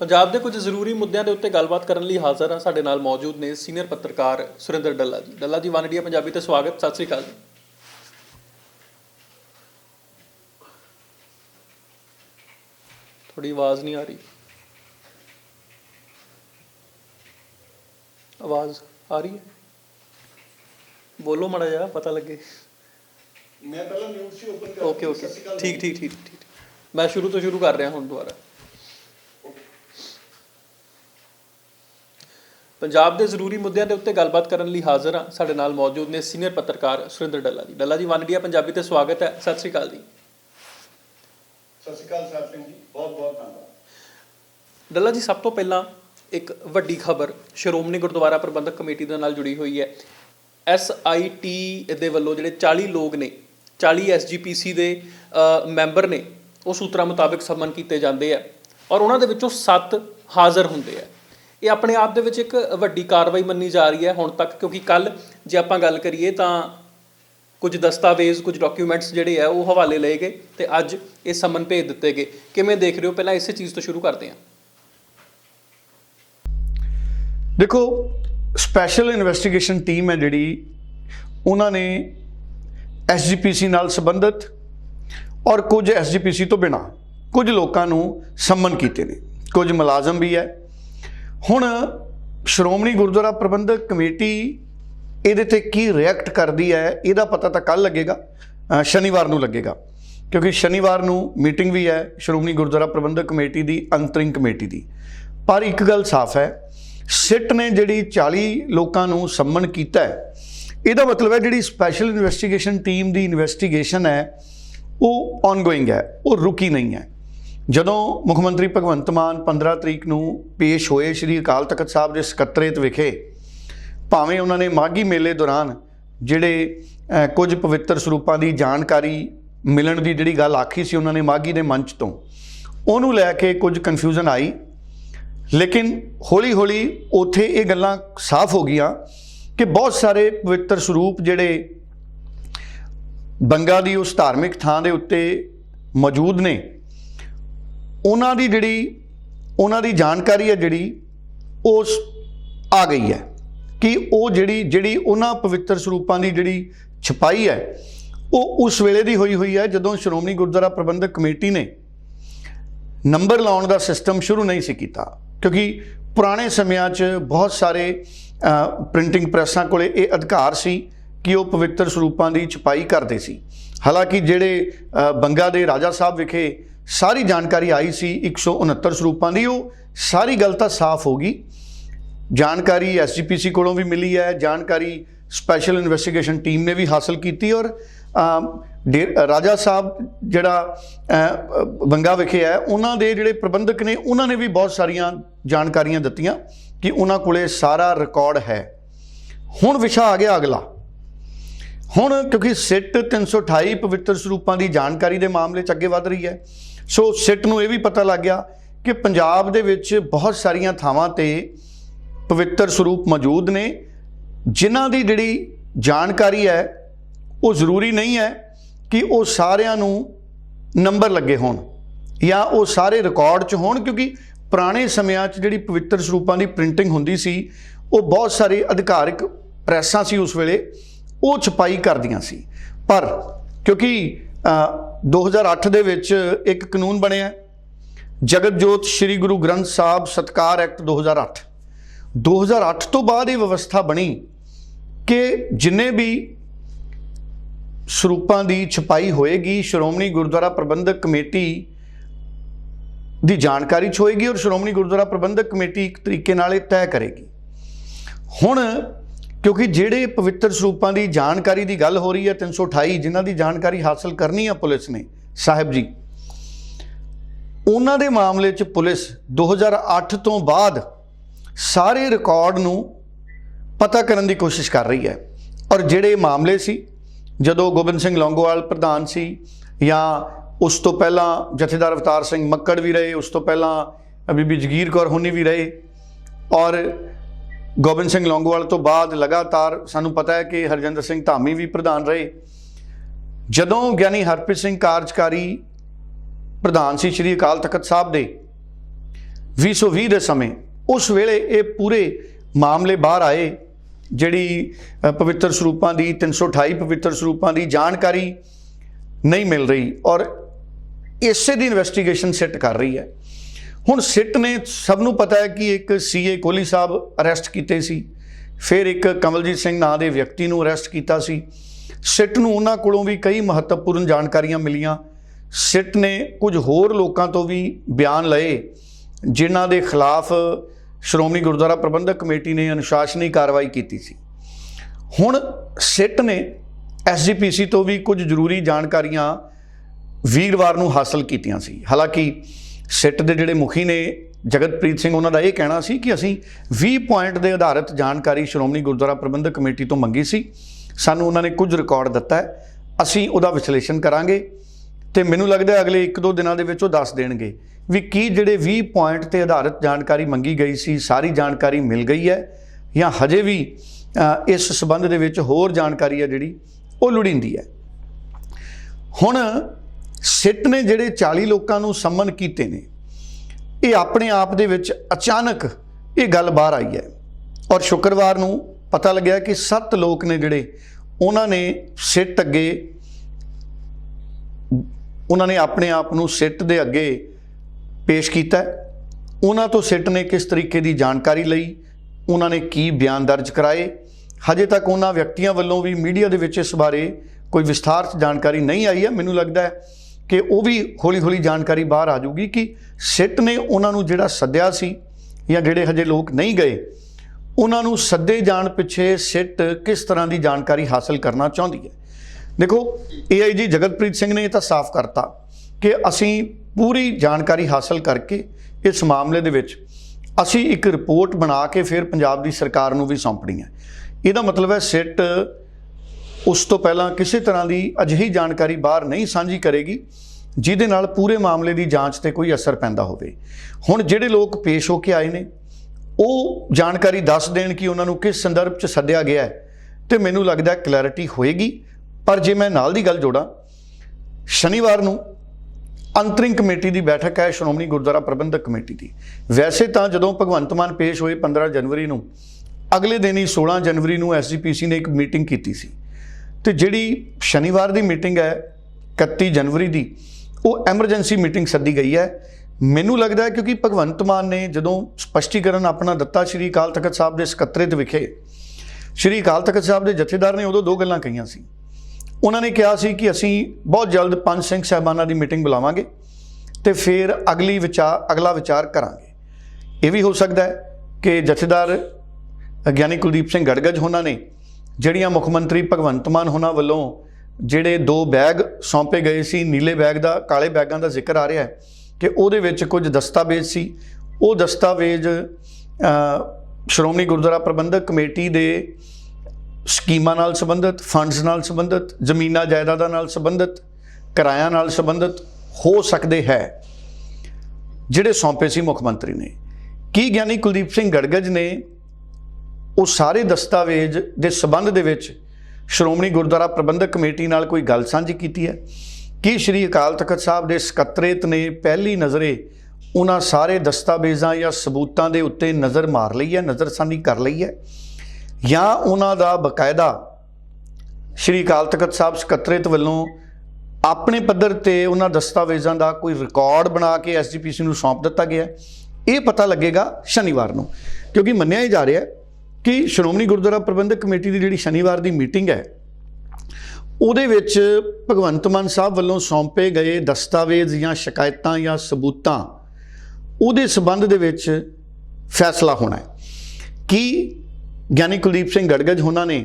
ਪੰਜਾਬ ਦੇ ਕੁਝ ਜ਼ਰੂਰੀ ਮੁੱਦਿਆਂ ਦੇ ਉੱਤੇ ਗੱਲਬਾਤ ਕਰਨ ਲਈ ਹਾਜ਼ਰ ਹਾਂ ਸਾਡੇ ਨਾਲ ਮੌਜੂਦ ਨੇ ਸੀਨੀਅਰ ਪੱਤਰਕਾਰ ਸੁਰਿੰਦਰ ਡੱਲਾ ਜੀ। ਡੱਲਾ ਜੀ ਵਨ ਇੰਡੀਆ ਪੰਜਾਬੀ ਤੇ ਸਵਾਗਤ ਸਤਿ ਸ੍ਰੀ ਅਕਾਲ ਜੀ। ਥੋੜੀ ਆਵਾਜ਼ ਨਹੀਂ ਆ ਰਹੀ। ਆਵਾਜ਼ ਆ ਰਹੀ ਹੈ? ਬੋਲੋ ਮੜਾ ਜਾ ਪਤਾ ਲੱਗੇ। ਮੈਂ ਪਹਿਲਾਂ ਮਿਊਟ ਸੀ ਓਪਨ ਕਰ ਓਕੇ ਓਕੇ ਠੀਕ ਠੀਕ ਠੀਕ ਠੀਕ। ਮੈਂ ਸ਼ੁਰੂ ਤੋਂ ਸ਼ੁਰੂ ਕਰ ਰਿਹਾ ਹੁਣ ਦੁਬਾਰਾ। ਪੰਜਾਬ ਦੇ ਜ਼ਰੂਰੀ ਮੁੱਦਿਆਂ ਦੇ ਉੱਤੇ ਗੱਲਬਾਤ ਕਰਨ ਲਈ ਹਾਜ਼ਰ ਹਾਂ। ਸਾਡੇ ਨਾਲ ਮੌਜੂਦ ਨੇ ਸੀਨੀਅਰ ਪੱਤਰਕਾਰ ਸੁਰਿੰਦਰ ਡੱਲਾ ਜੀ। ਡੱਲਾ ਜੀ ਵਨ ਇੰਡੀਆ ਪੰਜਾਬੀ ਤੇ ਸਵਾਗਤ ਹੈ। ਸਤਿ ਸ੍ਰੀ ਅਕਾਲ ਜੀ। ਸਤਿ ਸ਼੍ਰੀ ਅਕਾਲ ਸਾਹਿਬ ਸਿੰਘ ਜੀ। ਬਹੁਤ ਬਹੁਤ ਧੰਨਵਾਦ। ਡੱਲਾ ਜੀ ਸਭ ਤੋਂ ਪਹਿਲਾਂ ਇੱਕ ਵੱਡੀ ਖਬਰ ਸ਼੍ਰੋਮਣੀ ਗੁਰਦੁਆਰਾ ਪ੍ਰਬੰਧਕ ਕਮੇਟੀ ਦੇ ਨਾਲ ਜੁੜੀ ਹੋਈ ਹੈ। ਐਸਆਈਟੀ ਦੇ ਵੱਲੋਂ ਜਿਹੜੇ 40 ਲੋਕ ਨੇ 40 ਐਸਜੀਪੀਸੀ ਦੇ ਮੈਂਬਰ ਨੇ ਉਹ ਸੂਤਰਾਂ ਮੁਤਾਬਕ ਸਮਨ ਕੀਤੇ ਜਾਂਦੇ ਆ। ਔਰ ਉਹਨਾਂ ਦੇ ਵਿੱਚੋਂ 7 ਹਾਜ਼ਰ ਹੁੰਦੇ ਆ। ਇਹ ਆਪਣੇ ਆਪ ਦੇ ਵਿੱਚ ਇੱਕ ਵੱਡੀ ਕਾਰਵਾਈ ਮੰਨੀ ਜਾ ਰਹੀ ਹੈ ਹੁਣ ਤੱਕ, ਕਿਉਂਕਿ ਕੱਲ ਜੇ ਆਪਾਂ ਗੱਲ ਕਰੀਏ ਤਾਂ ਕੁਝ ਦਸਤਾਵੇਜ਼, ਕੁਝ ਡਾਕੂਮੈਂਟਸ ਜਿਹੜੇ ਆ, ਉਹ ਹਵਾਲੇ ਲਏ ਗਏ ਤੇ ਅੱਜ ਇਹ ਸਮਨ ਭੇਜ ਦਿੱਤੇ ਗਏ। ਕਿਵੇਂ ਦੇਖ ਰਹੇ ਹੋ? ਪਹਿਲਾਂ ਇਸੇ ਚੀਜ਼ ਤੋਂ ਸ਼ੁਰੂ ਕਰਦੇ ਹਾਂ। ਦੇਖੋ ਸਪੈਸ਼ਲ ਇਨਵੈਸਟੀਗੇਸ਼ਨ ਟੀਮ ਹੈ ਜਿਹੜੀ, ਉਹਨਾਂ ਨੇ ਐਸਜੀਪੀਸੀ ਨਾਲ ਸੰਬੰਧਿਤ ਔਰ ਕੁਝ ਐਸਜੀਪੀਸੀ ਤੋਂ ਬਿਨਾ ਕੁਝ ਲੋਕਾਂ ਨੂੰ ਸੰਮਨ ਕੀਤੇ ਨੇ। ਕੁਝ ਮੁਲਾਜ਼ਮ ਵੀ ਹੈ ਹੁਣ ਸ਼੍ਰੋਮਣੀ ਗੁਰਦੁਆਰਾ ਪ੍ਰਬੰਧਕ ਕਮੇਟੀ ਇਹਦੇ ਤੇ ਕੀ ਰਿਐਕਟ ਕਰਦੀ ਹੈ, ਇਹਦਾ ਪਤਾ ਤਾਂ ਕੱਲ ਲੱਗੇਗਾ ਸ਼ਨੀਵਾਰ ਨੂੰ ਲੱਗੇਗਾ, ਕਿਉਂਕਿ ਸ਼ਨੀਵਾਰ ਨੂੰ ਮੀਟਿੰਗ ਵੀ ਹੈ ਸ਼੍ਰੋਮਣੀ ਗੁਰਦੁਆਰਾ ਪ੍ਰਬੰਧਕ ਕਮੇਟੀ ਦੀ, ਅੰਤਰਿੰਗ ਕਮੇਟੀ ਦੀ। ਪਰ ਇੱਕ ਗੱਲ ਸਾਫ਼ ਹੈ, ਸਿੱਟ ਨੇ ਜਿਹੜੀ 40 ਲੋਕਾਂ ਨੂੰ ਸੰਮਨ ਕੀਤਾ ਹੈ, ਇਹਦਾ ਮਤਲਬ ਹੈ ਜਿਹੜੀ ਸਪੈਸ਼ਲ ਇਨਵੈਸਟੀਗੇਸ਼ਨ ਟੀਮ ਦੀ ਇਨਵੈਸਟੀਗੇਸ਼ਨ ਹੈ, ਉਹ ਆਨਗੋਇੰਗ ਹੈ, ਉਹ ਰੁਕੀ ਨਹੀਂ ਹੈ। ਜਦੋਂ ਮੁੱਖ ਮੰਤਰੀ ਭਗਵੰਤ ਮਾਨ 15 ਤਰੀਕ ਨੂੰ ਪੇਸ਼ ਹੋਏ ਸ੍ਰੀ ਅਕਾਲ ਤਖਤ ਸਾਹਿਬ ਦੇ ਸਕੱਤਰੇਤ ਵਿਖੇ, ਭਾਵੇਂ ਉਹਨਾਂ ਨੇ ਮਾਘੀ ਮੇਲੇ ਦੌਰਾਨ ਜਿਹੜੇ ਕੁਝ ਪਵਿੱਤਰ ਸਰੂਪਾਂ ਦੀ ਜਾਣਕਾਰੀ ਮਿਲਣ ਦੀ ਜਿਹੜੀ ਗੱਲ ਆਖੀ ਸੀ ਉਹਨਾਂ ਨੇ ਮਾਘੀ ਦੇ ਮੰਚ ਤੋਂ, ਉਹਨੂੰ ਲੈ ਕੇ ਕੁਝ ਕਨਫਿਊਜ਼ਨ ਆਈ। ਲੇਕਿਨ ਹੌਲੀ-ਹੌਲੀ ਉੱਥੇ ਇਹ ਗੱਲਾਂ ਸਾਫ਼ ਹੋ ਗਈਆਂ ਕਿ ਬਹੁਤ ਸਾਰੇ ਪਵਿੱਤਰ ਸਰੂਪ ਜਿਹੜੇ ਬੰਗਾ ਦੀ ਉਸ ਧਾਰਮਿਕ ਥਾਂ ਦੇ ਉੱਤੇ ਮੌਜੂਦ ਨੇ ਉਹਨਾਂ ਦੀ ਜਿਹੜੀ, ਉਹਨਾਂ ਦੀ ਜਾਣਕਾਰੀ ਹੈ ਜਿਹੜੀ, ਉਸ ਆ ਗਈ ਹੈ ਕਿ ਉਹ ਜਿਹੜੀ ਜਿਹੜੀ ਉਹਨਾਂ ਪਵਿੱਤਰ ਸਰੂਪਾਂ ਦੀ ਜਿਹੜੀ ਛਪਾਈ ਹੈ, ਉਹ ਉਸ ਵੇਲੇ ਦੀ ਹੋਈ ਹੋਈ ਹੈ ਜਦੋਂ ਸ਼੍ਰੋਮਣੀ ਗੁਰਦੁਆਰਾ ਪ੍ਰਬੰਧਕ ਕਮੇਟੀ ਨੇ ਨੰਬਰ ਲਾਉਣ ਦਾ ਸਿਸਟਮ ਸ਼ੁਰੂ ਨਹੀਂ ਸੀ ਕੀਤਾ। ਕਿਉਂਕਿ ਪੁਰਾਣੇ ਸਮਿਆਂ 'ਚ ਬਹੁਤ ਸਾਰੇ ਪ੍ਰਿੰਟਿੰਗ ਪ੍ਰੈਸਾਂ ਕੋਲੇ ਇਹ ਅਧਿਕਾਰ ਸੀ ਕਿ ਉਹ ਪਵਿੱਤਰ ਸਰੂਪਾਂ ਦੀ ਛਪਾਈ ਕਰਦੇ ਸੀ। ਹਾਲਾਂਕਿ ਜਿਹੜੇ ਬੰਗਾ ਦੇ ਰਾਜਾ ਸਾਹਿਬ ਵਿਖੇ ਸਾਰੀ ਜਾਣਕਾਰੀ ਆਈ ਸੀ 169 ਸਰੂਪਾਂ ਦੀ, ਉਹ ਸਾਰੀ ਗੱਲ ਤਾਂ ਸਾਫ਼ ਹੋ ਗਈ। ਜਾਣਕਾਰੀ ਐਸਜੀਪੀਸੀ ਕੋਲੋਂ ਵੀ ਮਿਲੀ ਹੈ, ਜਾਣਕਾਰੀ ਸਪੈਸ਼ਲ ਇਨਵੈਸਟੀਗੇਸ਼ਨ ਟੀਮ ਨੇ ਵੀ ਹਾਸਲ ਕੀਤੀ ਔਰ ਡੇ- ਰਾਜਾ ਸਾਹਿਬ ਜਿਹੜਾ ਬੰਗਾ ਵਿਖੇ ਹੈ, ਉਹਨਾਂ ਦੇ ਜਿਹੜੇ ਪ੍ਰਬੰਧਕ ਨੇ, ਉਹਨਾਂ ਨੇ ਵੀ ਬਹੁਤ ਸਾਰੀਆਂ ਜਾਣਕਾਰੀਆਂ ਦਿੱਤੀਆਂ ਕਿ ਉਹਨਾਂ ਕੋਲੇ ਸਾਰਾ ਰਿਕਾਰਡ ਹੈ। ਹੁਣ ਵਿਸ਼ਾ ਆ ਗਿਆ ਅਗਲਾ। ਹੁਣ ਕਿਉਂਕਿ ਸਿੱਟ 328 ਪਵਿੱਤਰ ਸਰੂਪਾਂ ਦੀ ਜਾਣਕਾਰੀ ਦੇ ਮਾਮਲੇ 'ਚ ਅੱਗੇ ਵਧ ਰਹੀ ਹੈ ਸੋ ਸਿੱਟ ਨੂੰ ਇਹ ਵੀ ਪਤਾ ਲੱਗ ਗਿਆ ਕਿ ਪੰਜਾਬ ਦੇ ਵਿੱਚ ਬਹੁਤ ਸਾਰੀਆਂ ਥਾਵਾਂ ਤੇ ਪਵਿੱਤਰ ਸਰੂਪ ਮੌਜੂਦ ਨੇ। ਜਿਨ੍ਹਾਂ ਦੀ ਜਿਹੜੀ ਜਾਣਕਾਰੀ ਹੈ, ਉਹ ਜ਼ਰੂਰੀ ਨਹੀਂ ਹੈ ਕਿ ਉਹ ਸਾਰਿਆਂ ਨੂੰ ਨੰਬਰ ਲੱਗੇ ਹੋਣ ਜਾਂ ਉਹ ਸਾਰੇ ਰਿਕਾਰਡ 'ਚ ਹੋਣ, ਕਿਉਂਕਿ ਪੁਰਾਣੇ ਸਮਿਆਂ 'ਚ ਜਿਹੜੀ ਪਵਿੱਤਰ ਸਰੂਪਾਂ ਦੀ ਪ੍ਰਿੰਟਿੰਗ ਹੁੰਦੀ ਸੀ, ਉਹ ਬਹੁਤ ਸਾਰੇ ਅਧਿਕਾਰਿਕ ਪ੍ਰੈਸਾਂ ਸੀ ਉਸ ਵੇਲੇ, ਉਹ ਛਪਾਈ ਕਰਦੀਆਂ ਸੀ। ਪਰ ਕਿਉਂਕਿ 2008 ਦੇ ਵਿੱਚ ਇੱਕ ਕਾਨੂੰਨ ਬਣਿਆ। ਜਗਤ ਜੋਤ ਸ੍ਰੀ ਗੁਰੂ ਗ੍ਰੰਥ ਸਾਹਿਬ ਸਤਕਾਰ ਐਕਟ 2008 2008 ਤੋਂ ਬਾਅਦ ਇਹ ਵਿਵਸਥਾ ਬਣੀ ਕਿ ਜਿੰਨੇ ਵੀ ਸਰੂਪਾਂ ਦੀ ਛਪਾਈ ਹੋਏਗੀ, ਸ਼੍ਰੋਮਣੀ ਗੁਰਦੁਆਰਾ ਪ੍ਰਬੰਧਕ ਕਮੇਟੀ ਦੀ ਜਾਣਕਾਰੀ 'ਚ ਹੋਏਗੀ ਔਰ ਸ਼੍ਰੋਮਣੀ ਗੁਰਦੁਆਰਾ ਪ੍ਰਬੰਧਕ ਕਮੇਟੀ ਇੱਕ ਤਰੀਕੇ ਨਾਲ ਇਹ ਤੈਅ ਕਰੇਗੀ। ਹੁਣ ਕਿਉਂਕਿ ਜਿਹੜੇ ਪਵਿੱਤਰ ਸਰੂਪਾਂ ਦੀ ਜਾਣਕਾਰੀ ਦੀ ਗੱਲ ਹੋ ਰਹੀ ਹੈ 328 ਜਿਨ੍ਹਾਂ ਦੀ ਜਾਣਕਾਰੀ ਹਾਸਲ ਕਰਨੀ ਆ ਪੁਲਿਸ ਨੇ, ਸਾਹਿਬ ਜੀ। ਉਹਨਾਂ ਦੇ ਮਾਮਲੇ 'ਚ ਪੁਲਿਸ 2008 ਤੋਂ ਬਾਅਦ ਸਾਰੇ ਰਿਕਾਰਡ ਨੂੰ ਪਤਾ ਕਰਨ ਦੀ ਕੋਸ਼ਿਸ਼ ਕਰ ਰਹੀ ਹੈ। ਔਰ ਜਿਹੜੇ ਮਾਮਲੇ ਸੀ, ਜਦੋਂ ਗੋਬਿੰਦ ਸਿੰਘ ਲੌਂਗੋਵਾਲ ਪ੍ਰਧਾਨ ਸੀ ਜਾਂ ਉਸ ਤੋਂ ਪਹਿਲਾਂ ਜਥੇਦਾਰ ਅਵਤਾਰ ਸਿੰਘ ਮੱਕੜ ਵੀ ਰਹੇ, ਉਸ ਤੋਂ ਪਹਿਲਾਂ ਬੀਬੀ ਜਗੀਰ ਕੌਰ ਹੁਣੀ ਵੀ ਰਹੇ, ਔਰ ਗੋਬਿੰਦ ਸਿੰਘ ਲੌਂਗੋਵਾਲ ਤੋਂ ਬਾਅਦ ਲਗਾਤਾਰ ਸਾਨੂੰ ਪਤਾ ਹੈ ਕਿ ਹਰਜਿੰਦਰ ਸਿੰਘ ਧਾਮੀ ਵੀ ਪ੍ਰਧਾਨ ਰਹੇ। ਜਦੋਂ ਗਿਆਨੀ ਹਰਪ੍ਰੀਤ ਸਿੰਘ ਕਾਰਜਕਾਰੀ ਪ੍ਰਧਾਨ ਸੀ ਸ਼੍ਰੀ ਅਕਾਲ ਤਖਤ ਸਾਹਿਬ ਦੇ 2020 ਦੇ ਸਮੇਂ, ਉਸ ਵੇਲੇ ਇਹ ਪੂਰੇ ਮਾਮਲੇ ਬਾਹਰ ਆਏ, ਜਿਹੜੀ ਪਵਿੱਤਰ ਸਰੂਪਾਂ ਦੀ 328 ਪਵਿੱਤਰ ਸਰੂਪਾਂ ਦੀ ਜਾਣਕਾਰੀ ਨਹੀਂ ਮਿਲ ਰਹੀ ਔਰ ਇਸੇ ਦੀ ਇਨਵੈਸਟੀਗੇਸ਼ਨ ਸਿੱਟ ਕਰ ਰਹੀ ਹੈ। ਹੁਣ ਸਿੱਟ ਨੇ ਸਭ ਨੂੰ ਪਤਾ ਹੈ ਕਿ ਇੱਕ ਸੀਏ ਕੋਹਲੀ ਸਾਹਿਬ ਅਰੈਸਟ ਕੀਤੇ ਸੀ, ਫਿਰ ਇੱਕ ਕਮਲਜੀਤ ਸਿੰਘ ਨਾਂ ਦੇ ਵਿਅਕਤੀ ਨੂੰ ਅਰੈਸਟ ਕੀਤਾ ਸੀ। ਸਿੱਟ ਨੂੰ ਉਹਨਾਂ ਕੋਲੋਂ ਵੀ ਕਈ ਮਹੱਤਵਪੂਰਨ ਜਾਣਕਾਰੀਆਂ ਮਿਲੀਆਂ। ਸਿੱਟ ਨੇ ਕੁਝ ਹੋਰ ਲੋਕਾਂ ਤੋਂ ਵੀ ਬਿਆਨ ਲਏ, ਜਿਨ੍ਹਾਂ ਦੇ ਖਿਲਾਫ ਸ਼੍ਰੋਮਣੀ ਗੁਰਦੁਆਰਾ ਪ੍ਰਬੰਧਕ ਕਮੇਟੀ ਨੇ ਅਨੁਸ਼ਾਸਨੀ ਕਾਰਵਾਈ ਕੀਤੀ ਸੀ। ਹੁਣ ਸਿੱਟ ਨੇ ਐਸਜੀਪੀਸੀ ਤੋਂ ਵੀ ਕੁਝ ਜ਼ਰੂਰੀ ਜਾਣਕਾਰੀਆਂ ਵੀਰਵਾਰ ਨੂੰ ਹਾਸਲ ਕੀਤੀਆਂ ਸੀ। ਹਾਲਾਂਕਿ ਸਿੱਟ ਦੇ ਜਿਹੜੇ ਮੁਖੀ ਨੇ, ਜਗਤਪ੍ਰੀਤ ਸਿੰਘ, ਉਹਨਾਂ ਦਾ ਇਹ ਕਹਿਣਾ ਸੀ ਕਿ ਅਸੀਂ 20 ਪੁਆਇੰਟ ਦੇ ਆਧਾਰਿਤ ਜਾਣਕਾਰੀ ਸ਼੍ਰੋਮਣੀ ਗੁਰਦੁਆਰਾ ਪ੍ਰਬੰਧਕ ਕਮੇਟੀ ਤੋਂ ਮੰਗੀ ਸੀ। ਸਾਨੂੰ ਉਹਨਾਂ ਨੇ ਕੁਝ ਰਿਕਾਰਡ ਦਿੱਤਾ ਹੈ। ਅਸੀਂ ਉਹਦਾ ਵਿਸ਼ਲੇਸ਼ਣ ਕਰਾਂਗੇ ਤੇ ਮੈਨੂੰ ਲੱਗਦਾ ਅਗਲੇ 1-2 ਦਿਨਾਂ ਦੇ ਵਿੱਚ ਉਹ ਦੱਸ ਦੇਣਗੇ ਵੀ ਕੀ ਜਿਹੜੇ 20 ਪੁਆਇੰਟ ਤੇ ਆਧਾਰਿਤ ਜਾਣਕਾਰੀ ਮੰਗੀ ਗਈ ਸੀ, ਸਾਰੀ ਜਾਣਕਾਰੀ ਮਿਲ ਗਈ ਹੈ ਜਾਂ ਹਜੇ ਵੀ ਇਸ ਸਬੰਧ ਦੇ ਵਿੱਚ ਹੋਰ ਜਾਣਕਾਰੀ ਹੈ ਜਿਹੜੀ, ਉਹ ਲੋੜੀਂਦੀ ਹੈ। ਹੁਣ ਸਿੱਟ ਨੇ ਜਿਹੜੇ 40 ਲੋਕਾਂ ਨੂੰ ਸੰਮਨ ਕੀਤੇ ਨੇ, ਇਹ ਆਪਣੇ ਆਪ ਦੇ ਵਿੱਚ ਅਚਾਨਕ ਇਹ ਗੱਲ ਬਾਹਰ ਆਈ ਹੈ। ਔਰ ਸ਼ੁੱਕਰਵਾਰ ਨੂੰ ਪਤਾ ਲੱਗਿਆ ਕਿ 7 ਲੋਕ ਨੇ ਜਿਹੜੇ, ਉਹਨਾਂ ਨੇ ਸਿੱਟ ਅੱਗੇ, ਉਹਨਾਂ ਨੇ ਆਪਣੇ ਆਪ ਨੂੰ ਸਿੱਟ ਦੇ ਅੱਗੇ ਪੇਸ਼ ਕੀਤਾ ਉਹਨਾਂ ਤੋਂ ਸਿੱਟ ਨੇ ਕਿਸ ਤਰੀਕੇ ਦੀ ਜਾਣਕਾਰੀ ਲਈ, ਉਹਨਾਂ ਨੇ ਕੀ ਬਿਆਨ ਦਰਜ ਕਰਾਏ? ਹਜੇ ਤੱਕ ਉਹਨਾਂ ਵਿਅਕਤੀਆਂ ਵੱਲੋਂ ਵੀ ਮੀਡੀਆ ਦੇ ਵਿੱਚ ਇਸ ਬਾਰੇ ਕੋਈ ਵਿਸਥਾਰ ਜਾਣਕਾਰੀ ਨਹੀਂ ਆਈ ਹੈ। ਮੈਨੂੰ ਲੱਗਦਾ ਹੈ ਕਿ ਉਹ ਵੀ ਹੌਲੀ-ਹੌਲੀ ਜਾਣਕਾਰੀ ਬਾਹਰ ਆ ਜਾਊਗੀ ਕਿ ਸਿੱਟ ਨੇ ਉਹਨਾਂ ਨੂੰ ਜਿਹੜਾ ਸੱਦਿਆ ਸੀ ਜਾਂ ਜਿਹੜੇ ਹਜੇ ਲੋਕ ਨਹੀਂ ਗਏ, ਉਹਨਾਂ ਨੂੰ ਸੱਦੇ ਜਾਣ ਪਿੱਛੇ ਸਿੱਟ ਕਿਸ ਤਰ੍ਹਾਂ ਦੀ ਜਾਣਕਾਰੀ ਹਾਸਲ ਕਰਨਾ ਚਾਹੁੰਦੀ ਹੈ? ਦੇਖੋ ਏਆਈਜੀ ਜਗਤਪ੍ਰੀਤ ਸਿੰਘ ਨੇ ਇਹ ਤਾਂ ਸਾਫ਼ ਕਰਤਾ ਕਿ ਅਸੀਂ ਪੂਰੀ ਜਾਣਕਾਰੀ ਹਾਸਲ ਕਰਕੇ ਇਸ ਮਾਮਲੇ ਦੇ ਵਿੱਚ ਅਸੀਂ ਇੱਕ ਰਿਪੋਰਟ ਬਣਾ ਕੇ ਫਿਰ ਪੰਜਾਬ ਦੀ ਸਰਕਾਰ ਨੂੰ ਵੀ ਸੌਂਪਣੀ ਹੈ। ਇਹਦਾ ਮਤਲਬ ਹੈ ਸਿੱਟ ਉਸ ਤੋਂ ਪਹਿਲਾਂ ਕਿਸੇ ਤਰ੍ਹਾਂ ਦੀ ਅਜਿਹੀ ਜਾਣਕਾਰੀ ਬਾਹਰ ਨਹੀਂ ਸਾਂਝੀ ਕਰੇਗੀ, ਜਿਹਦੇ ਨਾਲ ਪੂਰੇ ਮਾਮਲੇ ਦੀ ਜਾਂਚ ਤੇ ਕੋਈ ਅਸਰ ਪੈਂਦਾ ਹੋਵੇ। ਹੁਣ ਜਿਹੜੇ ਲੋਕ ਪੇਸ਼ ਹੋ ਕੇ ਆਏ ਨੇ, ਉਹ ਜਾਣਕਾਰੀ ਦੱਸ ਦੇਣ ਕਿ ਉਹਨਾਂ ਨੂੰ ਕਿਸ ਸੰਦਰਭ 'ਚ ਸੱਦਿਆ ਗਿਆ ਹੈ ਤੇ ਮੈਨੂੰ ਲੱਗਦਾ ਕਲੈਰਿਟੀ ਹੋਏਗੀ। ਪਰ ਜੇ ਮੈਂ ਨਾਲ ਦੀ ਗੱਲ ਜੋੜਾਂ, ਸ਼ਨੀਵਾਰ ਨੂੰ ਅੰਤਰਿੰਗ ਕਮੇਟੀ ਦੀ ਬੈਠਕ ਹੈ, ਸ਼੍ਰੋਮਣੀ ਗੁਰਦੁਆਰਾ ਪ੍ਰਬੰਧਕ ਕਮੇਟੀ ਦੀ। ਵੈਸੇ ਤਾਂ ਜਦੋਂ ਭਗਵੰਤ ਮਾਨ ਪੇਸ਼ ਹੋਏ 15 ਜਨਵਰੀ ਨੂੰ, ਅਗਲੇ ਦਿਨ ਹੀ 16 ਜਨਵਰੀ ਨੂੰ ਐਸਜੀਪੀਸੀ ਨੇ ਇੱਕ ਮੀਟਿੰਗ ਕੀਤੀ ਸੀ। ਤੇ ਜਿਹੜੀ ਸ਼ਨੀਵਾਰ ਦੀ ਮੀਟਿੰਗ ਹੈ 31 ਜਨਵਰੀ ਦੀ, ਉਹ ਐਮਰਜੈਂਸੀ ਮੀਟਿੰਗ ਸੱਦੀ ਗਈ ਹੈ। ਮੈਨੂੰ ਲੱਗਦਾ ਹੈ ਕਿਉਂਕਿ ਭਗਵੰਤ ਮਾਨ ਨੇ ਜਦੋਂ ਸਪਸ਼ਟੀਕਰਨ ਆਪਣਾ ਦਿੱਤਾ ਸ਼੍ਰੀ ਅਕਾਲ ਤਖਤ ਸਾਹਿਬ ਦੇ ਸਕੱਤਰੇਤ ਵਿਖੇ, ਸ਼੍ਰੀ ਅਕਾਲ ਤਖਤ ਸਾਹਿਬ ਦੇ ਜਥੇਦਾਰ ਨੇ ਉਦੋਂ ਦੋ ਗੱਲਾਂ ਕਹੀਆਂ ਸੀ। ਉਹਨਾਂ ਨੇ ਕਿਹਾ ਸੀ ਕਿ ਅਸੀਂ ਬਹੁਤ ਜਲਦ ਪੰਜ ਸਿੰਘ ਸਾਹਿਬਾਨਾਂ ਦੀ ਮੀਟਿੰਗ ਬੁਲਾਵਾਂਗੇ ਤੇ ਫਿਰ ਅਗਲੀ ਵਿਚਾਰ ਅਗਲਾ ਵਿਚਾਰ ਕਰਾਂਗੇ। ਇਹ ਵੀ ਹੋ ਸਕਦਾ ਹੈ ਕਿ ਜਥੇਦਾਰ ਗਿਆਨੀ ਕੁਲਦੀਪ ਸਿੰਘ ਗੜਗੜ ਉਹਨਾਂ ਨੇ ਜਿਹੜੀਆਂ ਮੁੱਖ ਮੰਤਰੀ ਭਗਵੰਤ ਮਾਨ ਹੋਣਾ ਵੱਲੋਂ ਜਿਹੜੇ ਦੋ ਬੈਗ ਸੌਂਪੇ ਗਏ ਸੀ, ਨੀਲੇ ਬੈਗ ਦਾ, ਕਾਲੇ ਬੈਗਾਂ ਦਾ ਜ਼ਿਕਰ ਆ ਰਿਹਾ ਹੈ ਕਿ ਉਹਦੇ ਵਿੱਚ ਕੁਝ ਦਸਤਾਵੇਜ਼ ਸੀ। ਉਹ ਦਸਤਾਵੇਜ਼ ਸ਼੍ਰੋਮਣੀ ਗੁਰਦੁਆਰਾ ਪ੍ਰਬੰਧਕ ਕਮੇਟੀ ਦੇ ਸਕੀਮਾਂ ਨਾਲ ਸੰਬੰਧਿਤ, ਫੰਡਸ ਨਾਲ ਸੰਬੰਧਿਤ, ਜ਼ਮੀਨਾਂ ਜਾਇਦਾਦਾਂ ਨਾਲ ਸੰਬੰਧਿਤ, ਕਿਰਾਇਆ ਨਾਲ ਸੰਬੰਧਿਤ ਹੋ ਸਕਦੇ ਹੈ। ਜਿਹੜੇ ਸੌਂਪੇ ਸੀ ਮੁੱਖ ਮੰਤਰੀ ਨੇ। ਕੀ ਗਿਆਨੀ ਕੁਲਦੀਪ ਸਿੰਘ ਗੜਗੜ ਨੇ ਉਹ ਸਾਰੇ ਦਸਤਾਵੇਜ਼ ਦੇ ਸਬੰਧ ਦੇ ਵਿੱਚ ਸ਼੍ਰੋਮਣੀ ਗੁਰਦੁਆਰਾ ਪ੍ਰਬੰਧਕ ਕਮੇਟੀ ਨਾਲ ਕੋਈ ਗੱਲ ਸਾਂਝੀ ਕੀਤੀ ਹੈ? ਕੀ ਸ਼੍ਰੀ ਅਕਾਲ ਤਖਤ ਸਾਹਿਬ ਦੇ ਸਕੱਤਰੇਤ ਨੇ ਪਹਿਲੀ ਨਜ਼ਰੇ ਉਹਨਾਂ ਸਾਰੇ ਦਸਤਾਵੇਜ਼ਾਂ ਜਾਂ ਸਬੂਤਾਂ ਦੇ ਉੱਤੇ ਨਜ਼ਰ ਮਾਰ ਲਈ ਹੈ, ਨਜ਼ਰਸਾਨੀ ਕਰ ਲਈ ਹੈ? ਜਾਂ ਉਹਨਾਂ ਦਾ ਬਕਾਇਦਾ ਸ਼੍ਰੀ ਅਕਾਲ ਤਖਤ ਸਾਹਿਬ ਸਕੱਤਰੇਤ ਵੱਲੋਂ ਆਪਣੇ ਪੱਧਰ ਤੇ ਉਹਨਾਂ ਦਸਤਾਵੇਜ਼ਾਂ ਦਾ ਕੋਈ ਰਿਕਾਰਡ ਬਣਾ ਕੇ ਐਸਜੀਪੀਸੀ ਨੂੰ ਸੌਂਪ ਦਿੱਤਾ ਗਿਆ ਇਹ ਪਤਾ ਲੱਗੇਗਾ ਸ਼ਨੀਵਾਰ ਨੂੰ, ਕਿਉਂਕਿ ਮੰਨਿਆ ਹੀ ਜਾ ਰਿਹਾ ਹੈ ਕਿ ਸ਼੍ਰੋਮਣੀ ਗੁਰਦੁਆਰਾ ਪ੍ਰਬੰਧਕ ਕਮੇਟੀ ਦੀ ਜਿਹੜੀ ਸ਼ਨੀਵਾਰ ਦੀ ਮੀਟਿੰਗ ਹੈ, ਉਹਦੇ ਵਿੱਚ ਭਗਵੰਤ ਮਾਨ ਸਾਹਿਬ ਵੱਲੋਂ ਸੌਂਪੇ ਗਏ ਦਸਤਾਵੇਜ਼ ਜਾਂ ਸ਼ਿਕਾਇਤਾਂ ਜਾਂ ਸਬੂਤਾਂ, ਉਹਦੇ ਸਬੰਧ ਦੇ ਵਿੱਚ ਫੈਸਲਾ ਹੋਣਾ ਹੈ। ਕੀ ਗਿਆਨੀ ਕੁਲਦੀਪ ਸਿੰਘ ਗੜਗੜ ਹੋਣਾ ਨੇ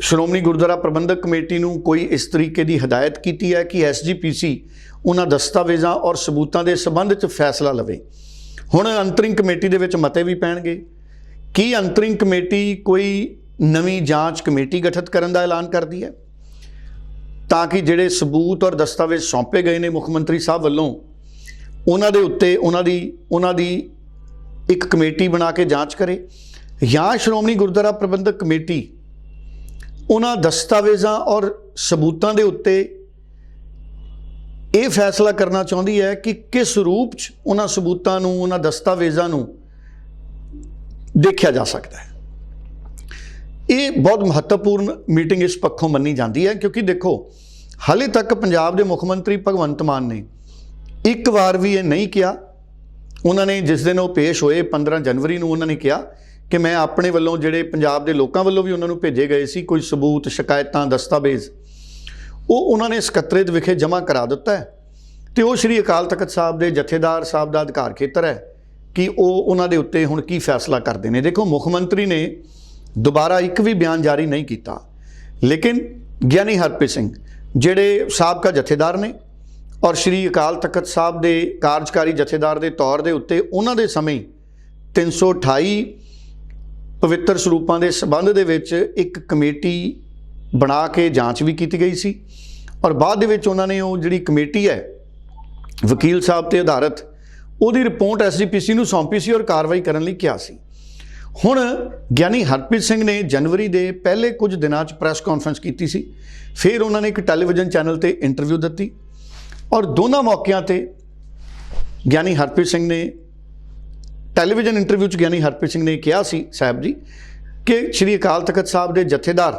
ਸ਼੍ਰੋਮਣੀ ਗੁਰਦੁਆਰਾ ਪ੍ਰਬੰਧਕ ਕਮੇਟੀ ਨੂੰ ਕੋਈ ਇਸ ਤਰੀਕੇ ਦੀ ਹਦਾਇਤ ਕੀਤੀ ਹੈ ਕਿ ਐਸਜੀਪੀਸੀ ਉਹਨਾਂ ਦਸਤਾਵੇਜ਼ਾਂ ਔਰ ਸਬੂਤਾਂ ਦੇ ਸਬੰਧ 'ਚ ਫੈਸਲਾ ਲਵੇ? ਹੁਣ ਅੰਤਰਿੰਗ ਕਮੇਟੀ ਦੇ ਵਿੱਚ ਮਤੇ ਵੀ ਪੈਣਗੇ। ਕੀ ਅੰਤਰਿੰਗ ਕਮੇਟੀ ਕੋਈ ਨਵੀਂ ਜਾਂਚ ਕਮੇਟੀ ਗਠਿਤ ਕਰਨ ਦਾ ਐਲਾਨ ਕਰਦੀ ਹੈ? ਤਾਂ ਕਿ ਜਿਹੜੇ ਸਬੂਤ ਔਰ ਦਸਤਾਵੇਜ਼ ਸੌਂਪੇ ਗਏ ਨੇ ਮੁੱਖ ਮੰਤਰੀ ਸਾਹਿਬ ਵੱਲੋਂ, ਉਹਨਾਂ ਦੇ ਉੱਤੇ ਉਹਨਾਂ ਦੀ ਉਹਨਾਂ ਦੀ ਇੱਕ ਕਮੇਟੀ ਬਣਾ ਕੇ ਜਾਂਚ ਕਰੇ ਜਾਂ ਸ਼੍ਰੋਮਣੀ ਗੁਰਦੁਆਰਾ ਪ੍ਰਬੰਧਕ ਕਮੇਟੀ ਉਹਨਾਂ ਦਸਤਾਵੇਜ਼ਾਂ ਔਰ ਸਬੂਤਾਂ ਦੇ ਉੱਤੇ ਇਹ ਫੈਸਲਾ ਕਰਨਾ ਚਾਹੁੰਦੀ ਹੈ ਕਿ ਕਿਸ ਰੂਪ 'ਚ ਉਹਨਾਂ ਸਬੂਤਾਂ ਨੂੰ, ਉਹਨਾਂ ਦਸਤਾਵੇਜ਼ਾਂ ਨੂੰ ਦੇਖਿਆ ਜਾ ਸਕਦਾ ਹੈ। ਇਹ ਬਹੁਤ ਮਹੱਤਵਪੂਰਨ ਮੀਟਿੰਗ ਇਸ ਪੱਖੋਂ ਮੰਨੀ ਜਾਂਦੀ ਹੈ ਕਿਉਂਕਿ ਦੇਖੋ, ਹਾਲੇ ਤੱਕ ਪੰਜਾਬ ਦੇ ਮੁੱਖ ਮੰਤਰੀ ਭਗਵੰਤ ਮਾਨ ਨੇ ਇੱਕ ਵਾਰ ਵੀ ਇਹ ਨਹੀਂ ਕਿਹਾ। ਉਹਨਾਂ ਨੇ ਜਿਸ ਦਿਨ ਉਹ ਪੇਸ਼ ਹੋਏ 15 ਜਨਵਰੀ ਨੂੰ ਉਹਨਾਂ ਨੇ ਕਿਹਾ ਕਿ ਮੈਂ ਆਪਣੇ ਵੱਲੋਂ ਜਿਹੜੇ ਪੰਜਾਬ ਦੇ ਲੋਕਾਂ ਵੱਲੋਂ ਵੀ ਉਹਨਾਂ ਨੂੰ ਭੇਜੇ ਗਏ ਸੀ, ਕੋਈ ਸਬੂਤ, ਸ਼ਿਕਾਇਤਾਂ, ਦਸਤਾਵੇਜ਼, ਉਹ ਉਹਨਾਂ ਨੇ ਸਕੱਤਰੇਤ ਵਿਖੇ ਜਮ੍ਹਾਂ ਕਰਾ ਦਿੱਤਾ ਹੈ। ਤੇ ਉਹ ਸ੍ਰੀ ਅਕਾਲ ਤਖਤ ਸਾਹਿਬ ਦੇ ਜਥੇਦਾਰ ਸਾਹਿਬ ਦਾ ਅਧਿਕਾਰ ਖੇਤਰ ਹੈ। ਕਿ ਉਹ ਉਹਨਾਂ ਦੇ ਉੱਤੇ ਹੁਣ ਕੀ ਫੈਸਲਾ ਕਰਦੇ ਨੇ। ਦੇਖੋ, ਮੁੱਖ ਮੰਤਰੀ ਨੇ ਦੁਬਾਰਾ ਇੱਕ ਵੀ ਬਿਆਨ ਜਾਰੀ ਨਹੀਂ ਕੀਤਾ। ਲੇਕਿਨ ਗਿਆਨੀ ਹਰਪ੍ਰੀਤ ਸਿੰਘ, ਜਿਹੜੇ ਸਾਬਕਾ ਜਥੇਦਾਰ ਨੇ ਔਰ ਸ੍ਰੀ ਅਕਾਲ ਤਖਤ ਸਾਹਿਬ ਦੇ ਕਾਰਜਕਾਰੀ ਜਥੇਦਾਰ ਦੇ ਤੌਰ ਦੇ ਉੱਤੇ ਉਹਨਾਂ ਦੇ ਸਮੇਂ 328 ਪਵਿੱਤਰ ਸਰੂਪਾਂ ਦੇ ਸਬੰਧ ਦੇ ਵਿੱਚ ਇੱਕ ਕਮੇਟੀ ਬਣਾ ਕੇ ਜਾਂਚ ਵੀ ਕੀਤੀ ਗਈ ਸੀ। ਔਰ ਬਾਅਦ ਦੇ ਵਿੱਚ ਉਹਨਾਂ ਨੇ ਉਹ ਜਿਹੜੀ ਕਮੇਟੀ ਹੈ, ਵਕੀਲ ਸਾਹਿਬ ਤੇ ਆਧਾਰਿਤ ਉਹਦੀ ਰਿਪੋਰਟ ਐਸਜੀਪੀਸੀ ਨੂੰ ਸੌਂਪੀ ਸੀ ਔਰ ਕਾਰਵਾਈ ਕਰਨ ਲਈ ਕਿਹਾ ਸੀ। ਹੁਣ ਗਿਆਨੀ ਹਰਪ੍ਰੀਤ ਸਿੰਘ ਨੇ ਜਨਵਰੀ ਦੇ ਪਹਿਲੇ ਕੁਝ ਦਿਨਾਂ 'ਚ ਪ੍ਰੈਸ ਕਾਨਫਰੰਸ ਕੀਤੀ ਸੀ। ਫਿਰ ਉਹਨਾਂ ਨੇ ਇੱਕ ਟੈਲੀਵਿਜ਼ਨ ਚੈਨਲ ਤੇ ਇੰਟਰਵਿਊ ਦਿੱਤੀ ਔਰ ਦੋਨਾਂ ਮੌਕਿਆਂ ਤੇ ਗਿਆਨੀ ਹਰਪ੍ਰੀਤ ਸਿੰਘ ਨੇ ਟੈਲੀਵਿਜ਼ਨ ਇੰਟਰਵਿਊ 'ਚ ਗਿਆਨੀ ਹਰਪ੍ਰੀਤ ਸਿੰਘ ਨੇ ਕਿਹਾ ਸੀ, ਸਾਹਿਬ ਜੀ, ਕਿ ਸ਼੍ਰੀ ਅਕਾਲ ਤਖਤ ਸਾਹਿਬ ਦੇ ਜਥੇਦਾਰ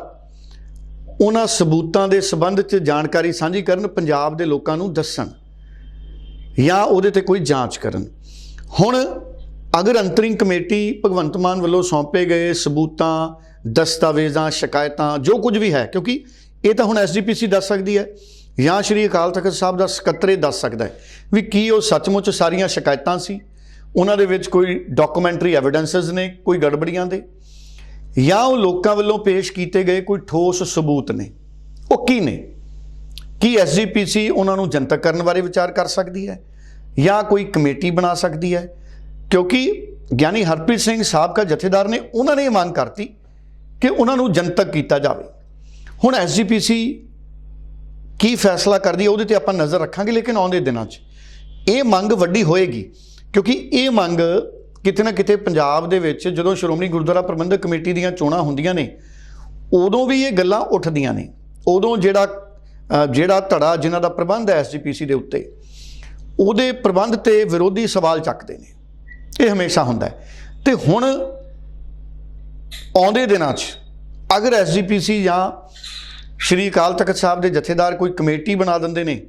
ਉਹਨਾਂ ਸਬੂਤਾਂ ਦੇ ਸਬੰਧ 'ਚ ਜਾਣਕਾਰੀ ਸਾਂਝੀ ਕਰਨ ਪੰਜਾਬ ਦੇ ਲੋਕਾਂ ਨੂੰ ਦੱਸਣ। ਜਾਂ ਉਹਦੇ ਤੇ ਕੋਈ ਜਾਂਚ ਕਰਨ। ਹੁਣ ਅਗਰ ਅੰਤਰਿੰਗ ਕਮੇਟੀ ਭਗਵੰਤ ਮਾਨ ਵੱਲੋਂ ਸੌਂਪੇ ਗਏ ਸਬੂਤਾਂ, ਦਸਤਾਵੇਜ਼ਾਂ, ਸ਼ਿਕਾਇਤਾਂ, ਜੋ ਕੁਝ ਵੀ ਹੈ, ਕਿਉਂਕਿ ਇਹ ਤਾਂ ਹੁਣ ਐਸਜੀਪੀਸੀ ਦੱਸ ਸਕਦੀ ਹੈ, ਜਾਂ ਸ਼੍ਰੀ ਅਕਾਲ ਤਖਤ ਸਾਹਿਬ ਦਾ ਸਕੱਤਰੇ ਦੱਸ ਸਕਦਾ ਹੈ ਵੀ ਕੀ ਉਹ ਸੱਚਮੁੱਚ ਸਾਰੀਆਂ ਸ਼ਿਕਾਇਤਾਂ ਸੀ। ਉਹਨਾਂ ਦੇ ਵਿੱਚ ਕੋਈ ਡਾਕੂਮੈਂਟਰੀ ਐਵੀਡੈਂਸਸ ਨੇ, ਕੋਈ ਗੜਬੜੀਆਂ ਦੇ, ਜਾਂ ਉਹ ਲੋਕਾਂ ਵੱਲੋਂ ਪੇਸ਼ ਕੀਤੇ ਗਏ ਕੋਈ ਠੋਸ ਸਬੂਤ ਨੇ। ਉਹ ਕੀ ਨੇ? ਕੀ ਐਸਜੀਪੀਸੀ ਉਹਨਾਂ ਨੂੰ ਜਨਤਕ ਕਰਨ ਬਾਰੇ ਵਿਚਾਰ ਕਰ ਸਕਦੀ ਹੈ? ਜਾਂ ਕੋਈ ਕਮੇਟੀ ਬਣਾ ਸਕਦੀ ਹੈ? ਕਿਉਂਕਿ ਗਿਆਨੀ ਹਰਪ੍ਰੀਤ ਸਿੰਘ ਸਾਬਕਾ ਜਥੇਦਾਰ ਨੇ ਉਹਨਾਂ ਨੇ ਇਹ ਮੰਗ ਕਰਤੀ ਕਿ ਉਹਨਾਂ ਨੂੰ ਜਨਤਕ ਕੀਤਾ ਜਾਵੇ। ਹੁਣ ਐਸਜੀਪੀਸੀ ਕੀ ਫੈਸਲਾ ਕਰਦੀ ਹੈ ਉਹਦੇ ਤੇ ਆਪਾਂ ਨਜ਼ਰ ਰੱਖਾਂਗੇ, ਲੇਕਿਨ ਆਉਂਦੇ ਦਿਨਾਂ 'ਚ। ਇਹ ਮੰਗ ਵੱਡੀ ਹੋਏਗੀ, ਕਿਉਂਕਿ ਇਹ ਮੰਗ ਕਿਤੇ ਨਾ ਕਿਤੇ ਪੰਜਾਬ ਦੇ ਵਿੱਚ ਜਦੋਂ ਸ਼੍ਰੋਮਣੀ ਗੁਰਦੁਆਰਾ ਪ੍ਰਬੰਧਕ ਕਮੇਟੀ ਦੀਆਂ ਚੋਣਾਂ ਹੁੰਦੀਆਂ ਨੇ, ਉਦੋਂ ਵੀ ਇਹ ਗੱਲਾਂ ਉੱਠਦੀਆਂ ਨੇ। ਉਦੋਂ ਜਿਹੜਾ ਜਿਹੜਾ ਧੜਾ ਜਿਨ੍ਹਾਂ ਦਾ ਪ੍ਰਬੰਧ ਹੈ ਐਸਜੀਪੀਸੀ ਦੇ ਉੱਤੇ, ਉਹਦੇ ਪ੍ਰਬੰਧ ਤੇ ਵਿਰੋਧੀ ਸਵਾਲ ਚੱਕਦੇ ਨੇ। ਇਹ ਹਮੇਸ਼ਾ ਹੁੰਦਾ ਹੈ। ਤੇ ਹੁਣ ਆਉਂਦੇ ਦਿਨਾਂ 'ਚ ਅਗਰ ਐਸਜੀਪੀਸੀ ਜਾਂ ਸ਼੍ਰੀ ਅਕਾਲ ਤਖਤ ਸਾਹਿਬ ਦੇ ਜਥੇਦਾਰ ਕੋਈ ਕਮੇਟੀ ਬਣਾ ਦਿੰਦੇ ਨੇ,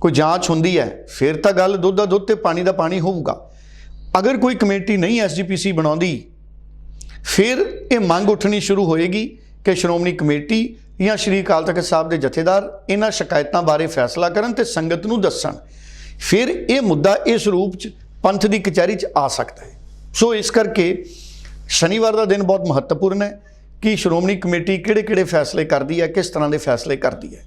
ਕੋਈ ਜਾਂਚ ਹੁੰਦੀ ਹੈ, ਫਿਰ ਤਾਂ ਗੱਲ ਦੁੱਧ ਦਾ ਦੁੱਧ ਤੇ ਪਾਣੀ ਦਾ ਪਾਣੀ ਹੋਊਗਾ। ਅਗਰ ਕੋਈ ਕਮੇਟੀ ਨਹੀਂ ਐਸਜੀਪੀਸੀ ਬਣਾਉਂਦੀ, ਫਿਰ ਇਹ ਮੰਗ ਉੱਠਣੀ ਸ਼ੁਰੂ ਹੋਏਗੀ ਕਿ ਸ਼੍ਰੋਮਣੀ ਕਮੇਟੀ ਜਾਂ ਸ਼੍ਰੀ ਅਕਾਲ ਤਖਤ ਸਾਹਿਬ ਦੇ ਜਥੇਦਾਰ ਇਹਨਾਂ ਸ਼ਿਕਾਇਤਾਂ ਬਾਰੇ ਫੈਸਲਾ ਕਰਨ ਤੇ ਸੰਗਤ ਨੂੰ ਦੱਸਣ। ਫਿਰ ਇਹ ਮੁੱਦਾ ਇਸ ਰੂਪ 'ਚ ਪੰਥ ਦੀ ਕਚਹਿਰੀ 'ਚ ਆ ਸਕਦਾ ਹੈ। ਸੋ ਇਸ ਕਰਕੇ ਸ਼ਨੀਵਾਰ ਦਾ ਦਿਨ ਬਹੁਤ ਮਹੱਤਵਪੂਰਨ ਹੈ ਕਿ ਸ਼੍ਰੋਮਣੀ ਕਮੇਟੀ ਕਿਹੜੇ-ਕਿਹੜੇ ਫੈਸਲੇ ਕਰਦੀ ਹੈ, ਕਿਸ ਤਰ੍ਹਾਂ ਦੇ ਫੈਸਲੇ ਕਰਦੀ ਹੈ।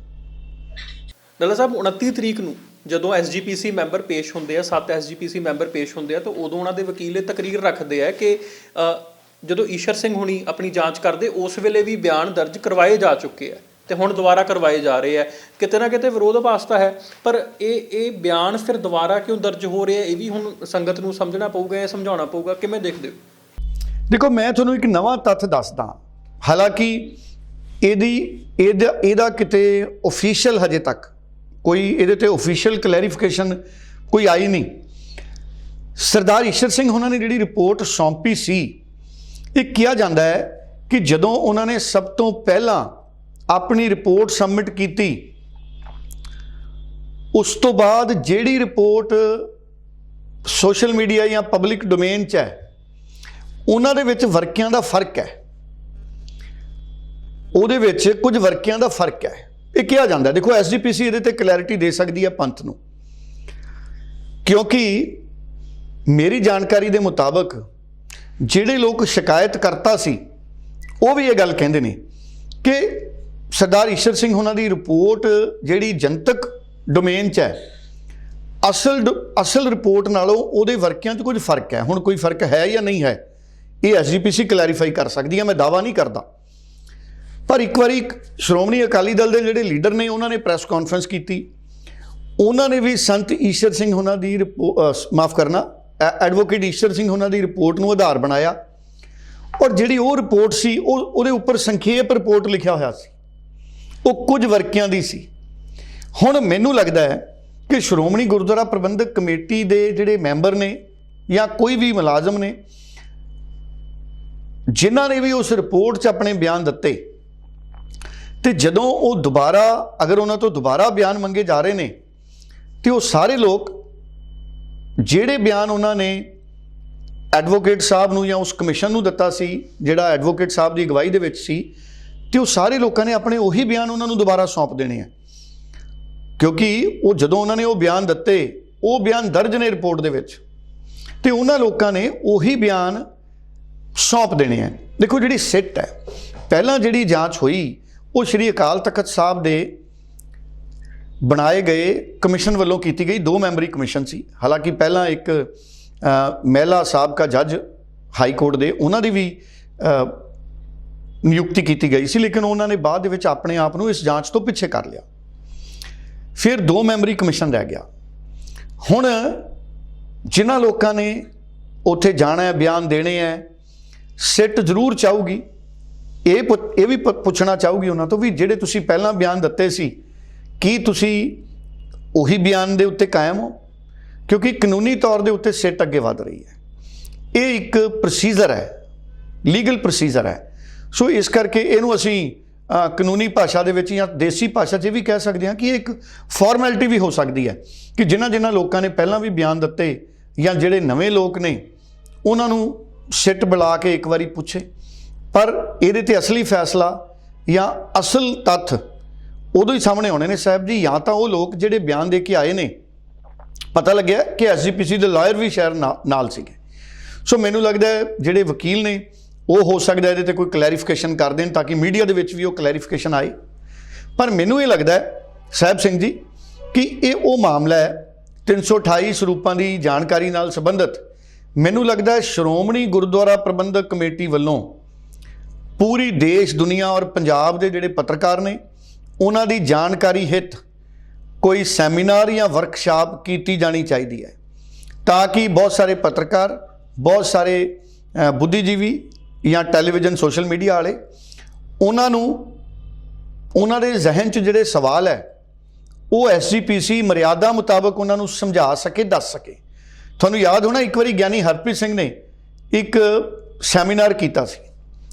ਡੱਲਾ ਸਾਹਿਬ 29 ਤਰੀਕ ਨੂੰ ਜਦੋਂ ਐਸਜੀਪੀਸੀ ਮੈਂਬਰ ਪੇਸ਼ ਹੁੰਦੇ ਆ, ਸੱਤ ਐਸਜੀਪੀਸੀ ਮੈਂਬਰ ਪੇਸ਼ ਹੁੰਦੇ ਆ, ਤਾਂ ਉਦੋਂ ਉਹਨਾਂ ਦੇ ਵਕੀਲ ਇਹ ਤਕਰੀਰ ਰੱਖਦੇ ਆ ਕਿ ਜਦੋਂ ਈਸ਼ਰ ਸਿੰਘ ਹੁਣੀ ਆਪਣੀ ਜਾਂਚ ਕਰਦੇ, ਉਸ ਵੇਲੇ ਵੀ ਬਿਆਨ ਦਰਜ ਕਰਵਾਏ ਜਾ ਚੁੱਕੇ ਆ ਤੇ ਹੁਣ ਦੁਬਾਰਾ ਕਰਵਾਏ ਜਾ ਰਹੇ ਆ। ਕਿਤੇ ਨਾ ਕਿਤੇ ਵਿਰੋਧ ਤਾਂ ਹੈ, ਪਰ ਇਹ ਇਹ ਬਿਆਨ ਫਿਰ ਦੁਬਾਰਾ ਕਿਉਂ ਦਰਜ ਹੋ ਰਿਹਾ, ਇਹ ਵੀ ਹੁਣ ਸੰਗਤ ਨੂੰ ਸਮਝਣਾ ਪਊਗਾ ਇਹ ਸਮਝਾਉਣਾ ਪਊਗਾ, ਕਿਵੇਂ ਦੇਖਦੇ ਹੋ? ਦੇਖੋ, ਮੈਂ ਤੁਹਾਨੂੰ ਇੱਕ ਨਵਾਂ ਤੱਥ ਦੱਸਦਾ। ਹਾਲਾਂਕਿ ਇਹਦੀ, ਇਹਦਾ ਇਹਦਾ ਕਿਤੇ ਅਫੀਸ਼ੀਅਲ ਹਜੇ ਤੱਕ ਕੋਈ, ਇਹਦੇ ਤੇ ਅਫੀਸ਼ੀਅਲ ਕਲੈਰੀਫਿਕੇਸ਼ਨ ਕੋਈ ਆਈ ਨਹੀਂ। ਸਰਦਾਰ ਈਸ਼ਰ ਸਿੰਘ ਉਹਨਾਂ ਨੇ ਜਿਹੜੀ ਰਿਪੋਰਟ ਸੌਂਪੀ ਸੀ ਇਹ ਕਿਹਾ ਜਾਂਦਾ ਹੈ ਕਿ ਜਦੋਂ ਉਹਨਾਂ ਨੇ ਸਭ ਤੋਂ ਪਹਿਲਾਂ ਆਪਣੀ ਰਿਪੋਰਟ ਸਬਮਿਟ ਕੀਤੀ, ਉਸ ਤੋਂ ਬਾਅਦ ਜਿਹੜੀ ਰਿਪੋਰਟ ਸੋਸ਼ਲ ਮੀਡੀਆ ਜਾਂ ਪਬਲਿਕ ਡੋਮੇਨ 'ਚ ਹੈ, ਉਹਨਾਂ ਦੇ ਵਿੱਚ ਵਰਕਿਆਂ ਦਾ ਫ਼ਰਕ ਹੈ। ਉਹਦੇ ਵਿੱਚ ਕੁਝ ਵਰਕਿਆਂ ਦਾ ਫ਼ਰਕ ਹੈ। ਇਹ ਕਿਹਾ ਜਾਂਦਾ ਹੈ। ਦੇਖੋ ਐਸਜੀਪੀਸੀ ਇਹਦੇ ਤੇ ਕਲੈਰਿਟੀ ਦੇ ਸਕਦੀ ਹੈ ਪੰਥ ਨੂੰ। ਕਿਉਂਕਿ ਮੇਰੀ ਜਾਣਕਾਰੀ ਦੇ ਮੁਤਾਬਕ ਜਿਹੜੇ ਲੋਕ ਸ਼ਿਕਾਇਤ ਕਰਤਾ ਸੀ, ਉਹ ਵੀ ਇਹ ਗੱਲ ਕਹਿੰਦੇ ਨੇ ਕਿ ਸਰਦਾਰ ਈਸ਼ਰ ਸਿੰਘ ਉਹਨਾਂ ਦੀ ਰਿਪੋਰਟ ਜਿਹੜੀ ਜਨਤਕ ਡੋਮੇਨ 'ਚ ਹੈ, ਅਸਲ ਡ- ਅਸਲ ਰਿਪੋਰਟ ਨਾਲੋਂ ਉਹਦੇ ਵਰਕਿਆਂ 'ਚ ਕੁਝ ਫ਼ਰਕ ਹੈ। ਹੁਣ ਕੋਈ ਫ਼ਰਕ ਹੈ ਜਾਂ ਨਹੀਂ ਹੈ, ਇਹ ਐਸਜੀਪੀਸੀ ਕਲੈਰੀਫਾਈ ਕਰ ਸਕਦੀ ਹੈ, ਮੈਂ ਦਾਵਾ ਨਹੀਂ ਕਰਦਾ। ਪਰ ਇੱਕ ਵਾਰੀ ਇੱਕ ਸ਼੍ਰੋਮਣੀ ਅਕਾਲੀ ਦਲ ਦੇ ਜਿਹੜੇ ਲੀਡਰ ਨੇ, ਉਹਨਾਂ ਨੇ ਪ੍ਰੈਸ ਕਾਨਫਰੰਸ ਕੀਤੀ। ਉਹਨਾਂ ਨੇ ਵੀ ਸੰਤ ਈਸ਼ਰ ਸਿੰਘ ਉਹਨਾਂ ਦੀ ਮਾਫ ਕਰਨਾ ਐਡਵੋਕੇਟ ਈਸ਼ਰ ਸਿੰਘ ਉਹਨਾਂ ਦੀ ਰਿਪੋਰਟ ਨੂੰ ਆਧਾਰ ਬਣਾਇਆ। ਔਰ ਜਿਹੜੀ ਉਹ ਰਿਪੋਰਟ ਸੀ, ਉਹ ਉਹਦੇ ਉੱਪਰ ਸੰਖੇਪ ਰਿਪੋਰਟ ਲਿਖਿਆ ਹੋਇਆ ਸੀ। ਉਹ ਕੁਝ ਵਰਕਿਆਂ ਦੀ ਸੀ। ਹੁਣ ਮੈਨੂੰ ਲੱਗਦਾ ਹੈ ਕਿ ਸ਼੍ਰੋਮਣੀ ਗੁਰਦੁਆਰਾ ਪ੍ਰਬੰਧਕ ਕਮੇਟੀ ਦੇ ਜਿਹੜੇ ਮੈਂਬਰ ਨੇ ਜਾਂ ਕੋਈ ਵੀ ਮੁਲਾਜ਼ਮ ਨੇ, ਜਿਨ੍ਹਾਂ ਨੇ ਵੀ ਉਸ ਰਿਪੋਰਟ 'ਚ ਆਪਣੇ ਬਿਆਨ ਦਿੱਤੇ, ਤੇ ਜਦੋਂ ਉਹ ਦੁਬਾਰਾ ਅਗਰ ਉਹਨਾਂ ਤੋਂ ਦੁਬਾਰਾ ਬਿਆਨ ਮੰਗੇ ਜਾ ਰਹੇ ਨੇ, ਤੇ ਉਹ ਸਾਰੇ ਲੋਕ ਜਿਹੜੇ ਬਿਆਨ ਉਹਨਾਂ ਨੇ ਐਡਵੋਕੇਟ ਸਾਹਿਬ ਨੂੰ ਜਾਂ ਉਸ ਕਮਿਸ਼ਨ ਨੂੰ ਦਿੱਤਾ ਸੀ, ਜਿਹੜਾ ਐਡਵੋਕੇਟ ਸਾਹਿਬ ਦੀ ਅਗਵਾਈ ਦੇ ਵਿੱਚ ਸੀ, ਤੇ ਉਹ ਸਾਰੇ ਲੋਕਾਂ ਨੇ ਆਪਣੇ ਉਹੀ ਬਿਆਨ ਉਹਨਾਂ ਨੂੰ ਦੁਬਾਰਾ ਸੌਂਪ ਦੇਣੇ ਆ। ਕਿਉਂਕਿ ਉਹ ਜਦੋਂ ਉਹਨਾਂ ਨੇ ਉਹ ਬਿਆਨ ਦਿੱਤੇ, ਉਹ ਬਿਆਨ ਦਰਜ ਨੇ ਰਿਪੋਰਟ ਦੇ ਵਿੱਚ, ਤੇ ਉਹਨਾਂ ਲੋਕਾਂ ਨੇ ਉਹੀ ਬਿਆਨ ਸੌਂਪ ਦੇਣੇ ਆ। ਦੇਖੋ ਜਿਹੜੀ ਸਿੱਟ ਹੈ, ਪਹਿਲਾਂ ਜਿਹੜੀ ਜਾਂਚ ਹੋਈ, ਉਹ ਸ਼੍ਰੀ ਅਕਾਲ ਤਖਤ ਸਾਹਿਬ ਦੇ ਬਣਾਏ ਗਏ ਕਮਿਸ਼ਨ ਵੱਲੋਂ ਕੀਤੀ ਗਈ ਦੋ ਮੈਂਬਰੀ ਕਮਿਸ਼ਨ ਸੀ। ਹਾਲਾਂਕਿ ਪਹਿਲਾਂ ਇੱਕ ਮਹਿਲਾ ਸਾਬਕਾ ਜੱਜ ਹਾਈ ਕੋਰਟ ਦੇ ਉਹਨਾਂ ਦੀ ਵੀ ਨਿਯੁਕਤੀ ਕੀਤੀ ਗਈ ਸੀ, ਲੇਕਿਨ ਉਹਨਾਂ ਨੇ ਬਾਅਦ ਦੇ ਵਿੱਚ ਆਪਣੇ ਆਪ ਨੂੰ ਇਸ ਜਾਂਚ ਤੋਂ ਪਿੱਛੇ ਕਰ ਲਿਆ। ਫਿਰ ਦੋ ਮੈਂਬਰੀ ਕਮਿਸ਼ਨ ਰਹਿ ਗਿਆ। ਹੁਣ ਜਿਨ੍ਹਾਂ ਲੋਕਾਂ ਨੇ ਉੱਥੇ ਜਾਣਾ ਹੈ, ਬਿਆਨ ਦੇਣੇ ਹੈ, ਸਿੱਟ ਜ਼ਰੂਰ ਚਾਹੂਗੀ। ਇਹ ਪੁੱਛ- ਇਹ ਵੀ ਪੁੱਛ- ਪੁੱਛਣਾ ਚਾਹੂਗੀ ਉਹਨਾਂ ਤੋਂ ਵੀ ਜਿਹੜੇ ਤੁਸੀਂ ਪਹਿਲਾਂ ਬਿਆਨ ਦਿੱਤੇ ਸੀ ਕੀ ਤੁਸੀਂ ਉਹੀ ਬਿਆਨ ਦੇ ਉੱਤੇ ਕਾਇਮ ਹੋ? ਕਿਉਂਕਿ ਕਾਨੂੰਨੀ ਤੌਰ ਦੇ ਉੱਤੇ ਸਿੱਟ ਅੱਗੇ ਵਧ ਰਹੀ ਹੈ। ਇਹ ਇੱਕ ਪ੍ਰੋਸੀਜਰ ਹੈ ਲੀਗਲ ਪ੍ਰੋਸੀਜਰ ਹੈ। ਸੋ ਇਸ ਕਰਕੇ ਇਹਨੂੰ ਅਸੀਂ ਕਾਨੂੰਨੀ ਭਾਸ਼ਾ ਦੇ ਵਿੱਚ ਜਾਂ ਦੇਸੀ ਭਾਸ਼ਾ 'ਚ ਇਹ ਵੀ ਕਹਿ ਸਕਦੇ ਹਾਂ ਕਿ ਇਹ ਇੱਕ ਫਾਰਮੈਲਿਟੀ ਵੀ ਹੋ ਸਕਦੀ ਹੈ ਕਿ ਜਿਨ੍ਹਾਂ ਜਿਨ੍ਹਾਂ ਲੋਕਾਂ ਨੇ ਪਹਿਲਾਂ ਵੀ ਬਿਆਨ ਦਿੱਤੇ ਜਾਂ ਜਿਹੜੇ ਨਵੇਂ ਲੋਕ ਨੇ, ਉਹਨਾਂ ਨੂੰ ਸਿੱਟ ਬੁਲਾ ਕੇ ਇੱਕ ਵਾਰੀ ਪੁੱਛੇ। ਪਰ ਇਹਦੇ ਤੇ ਅਸਲੀ ਫੈਸਲਾ ਜਾਂ ਅਸਲ ਤੱਥ ਉਦੋਂ ਹੀ ਸਾਹਮਣੇ ਆਉਣੇ ਨੇ ਸਾਹਿਬ ਜੀ, ਜਾਂ ਤਾਂ ਉਹ ਲੋਕ ਜਿਹੜੇ ਬਿਆਨ ਦੇ ਕੇ ਆਏ ਨੇ। ਪਤਾ ਲੱਗਿਆ ਕਿ ਐਸਜੀਪੀਸੀ ਦੇ ਲਾਇਰ ਵੀ ਸ਼ਹਿਰ ਨਾਲ ਸੀਗੇ। ਸੋ ਮੈਨੂੰ ਲੱਗਦਾ ਜਿਹੜੇ ਵਕੀਲ ਨੇ, ਉਹ ਹੋ ਸਕਦਾ ਇਹਦੇ ਤੇ ਕੋਈ ਕਲੈਰੀਫਿਕੇਸ਼ਨ ਕਰ ਦੇਣ ਤਾਂ ਕਿ ਮੀਡੀਆ ਦੇ ਵਿੱਚ ਵੀ ਉਹ ਕਲੈਰੀਫਿਕੇਸ਼ਨ ਆਏ। ਪਰ ਮੈਨੂੰ ਇਹ ਲੱਗਦਾ ਸਾਹਿਬ ਸਿੰਘ ਜੀ, ਕਿ ਇਹ ਉਹ ਮਾਮਲਾ ਹੈ 328 ਸਰੂਪਾਂ ਦੀ ਜਾਣਕਾਰੀ ਨਾਲ ਸੰਬੰਧਿਤ। ਮੈਨੂੰ ਲੱਗਦਾ ਹੈ ਸ਼੍ਰੋਮਣੀ ਗੁਰਦੁਆਰਾ ਪ੍ਰਬੰਧਕ ਕਮੇਟੀ ਵੱਲੋਂ ਪੂਰੀ ਦੇਸ਼, ਦੁਨੀਆ ਔਰ ਪੰਜਾਬ ਦੇ ਜਿਹੜੇ ਪੱਤਰਕਾਰ ਨੇ ਉਹਨਾਂ ਦੀ ਜਾਣਕਾਰੀ ਹਿੱਤ ਕੋਈ ਸੈਮੀਨਾਰ ਜਾਂ ਵਰਕਸ਼ਾਪ ਕੀਤੀ ਜਾਣੀ ਚਾਹੀਦੀ ਹੈ ਤਾਂ ਕਿ ਬਹੁਤ ਸਾਰੇ ਪੱਤਰਕਾਰ, ਬਹੁਤ ਸਾਰੇ ਬੁੱਧੀਜੀਵੀ ਜਾਂ ਟੈਲੀਵਿਜ਼ਨ, ਸੋਸ਼ਲ ਮੀਡੀਆ ਵਾਲੇ ਉਹਨਾਂ ਨੂੰ, ਉਹਨਾਂ ਦੇ ਜ਼ਿਹਨ 'ਚ ਜਿਹੜੇ ਸਵਾਲ ਹੈ, ਉਹ ਐਸਜੀਪੀਸੀ ਮਰਿਆਦਾ ਮੁਤਾਬਕ ਉਹਨਾਂ ਨੂੰ ਸਮਝਾ ਸਕੇ, ਦੱਸ ਸਕੇ। ਤੁਹਾਨੂੰ ਯਾਦ ਹੋਣਾ, ਇੱਕ ਵਾਰੀ ਗਿਆਨੀ ਹਰਪ੍ਰੀਤ ਸਿੰਘ ਨੇ ਇੱਕ ਸੈਮੀਨਾਰ ਕੀਤਾ ਸੀ।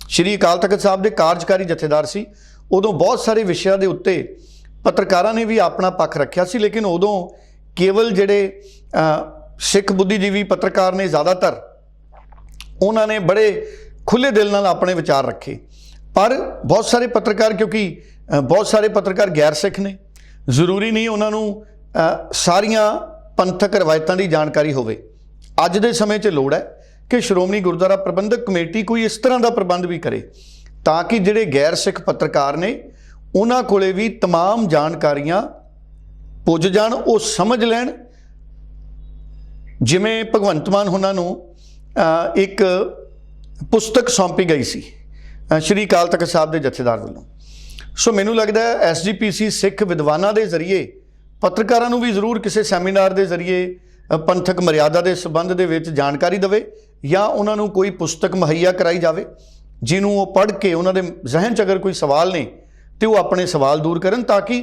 ਸ਼੍ਰੀ ਅਕਾਲ ਤਖਤ ਸਾਹਿਬ ਦੇ ਕਾਰਜਕਾਰੀ ਜਥੇਦਾਰ ਸੀ। ਉਦੋਂ ਬਹੁਤ ਸਾਰੇ ਵਿਸ਼ਿਆਂ ਦੇ ਉੱਤੇ ਪੱਤਰਕਾਰਾਂ ਨੇ ਵੀ ਆਪਣਾ ਪੱਖ ਰੱਖਿਆ ਸੀ, ਲੇਕਿਨ ਉਦੋਂ ਕੇਵਲ ਜਿਹੜੇ ਸਿੱਖ ਬੁੱਧੀਜੀਵੀ ਪੱਤਰਕਾਰ ਨੇ ਜ਼ਿਆਦਾਤਰ ਉਹਨਾਂ ਨੇ ਬੜੇ ਖੁੱਲੇ ਦਿਲ ਨਾਲ ਆਪਣੇ ਵਿਚਾਰ ਰੱਖੇ। ਪਰ ਬਹੁਤ ਸਾਰੇ ਪੱਤਰਕਾਰ, ਕਿਉਂਕਿ ਬਹੁਤ ਸਾਰੇ ਪੱਤਰਕਾਰ ਗੈਰ ਸਿੱਖ ਨੇ, ਜ਼ਰੂਰੀ ਨਹੀਂ ਉਹਨਾਂ ਨੂੰ ਸਾਰੀਆਂ ਪੰਥਕ ਰਵਾਇਤਾਂ ਦੀ ਜਾਣਕਾਰੀ ਹੋਵੇ। ਅੱਜ ਦੇ ਸਮੇਂ 'ਚ ਲੋੜ ਹੈ ਕਿ ਸ਼੍ਰੋਮਣੀ ਗੁਰਦੁਆਰਾ ਪ੍ਰਬੰਧਕ ਕਮੇਟੀ ਕੋਈ ਇਸ ਤਰ੍ਹਾਂ ਦਾ ਪ੍ਰਬੰਧ ਵੀ ਕਰੇ ਤਾਂ ਕਿ ਜਿਹੜੇ ਗੈਰ ਸਿੱਖ ਪੱਤਰਕਾਰ ਨੇ ਉਹਨਾਂ ਕੋਲੇ ਵੀ तमाम ਜਾਣਕਾਰੀਆਂ ਪੁੱਜ ਜਾਣ ਉਹ ਸਮਝ ਲੈਣ ਜਿਵੇਂ ਭਗਵੰਤ ਮਾਨ ਉਹਨਾਂ ਨੂੰ ਅ, ਇੱਕ ਪੁਸਤਕ ਸੌਂਪੀ ਗਈ ਸੀ ਅ, ਸ਼੍ਰੀ ਅਕਾਲ ਤਖਤ ਸਾਹਿਬ ਦੇ ਜਥੇਦਾਰ ਵੱਲੋਂ ਸੋ ਮੈਨੂੰ ਲੱਗਦਾ ਹੈ ਐਸਜੀਪੀਸੀ ਸਿੱਖ ਵਿਦਵਾਨਾਂ ਦੇ ਜ਼ਰੀਏ ਪੱਤਰਕਾਰਾਂ ਨੂੰ ਵੀ ਜ਼ਰੂਰ ਕਿਸੇ ਸੈਮੀਨਾਰ ਦੇ ਜ਼ਰੀਏ ਅ, ਪੰਥਕ ਮਰਿਆਦਾ ਦੇ ਸੰਬੰਧ ਦੇ ਵਿੱਚ ਜਾਣਕਾਰੀ ਦੇਵੇ ਜਾਂ ਉਹਨਾਂ ਨੂੰ ਕੋਈ ਪੁਸਤਕ ਮੁਹੱਈਆ ਕਰਾਈ ਜਾਵੇ ਜਿਹਨੂੰ ਉਹ ਪੜ੍ਹ ਕੇ ਉਹਨਾਂ ਦੇ ਜ਼ਿਹਨ 'ਚ ਅਗਰ ਕੋਈ ਸਵਾਲ ਨੇ ਤੇ ਉਹ ਆਪਣੇ ਸਵਾਲ ਦੂਰ ਕਰਨ ਤਾਂ ਕਿ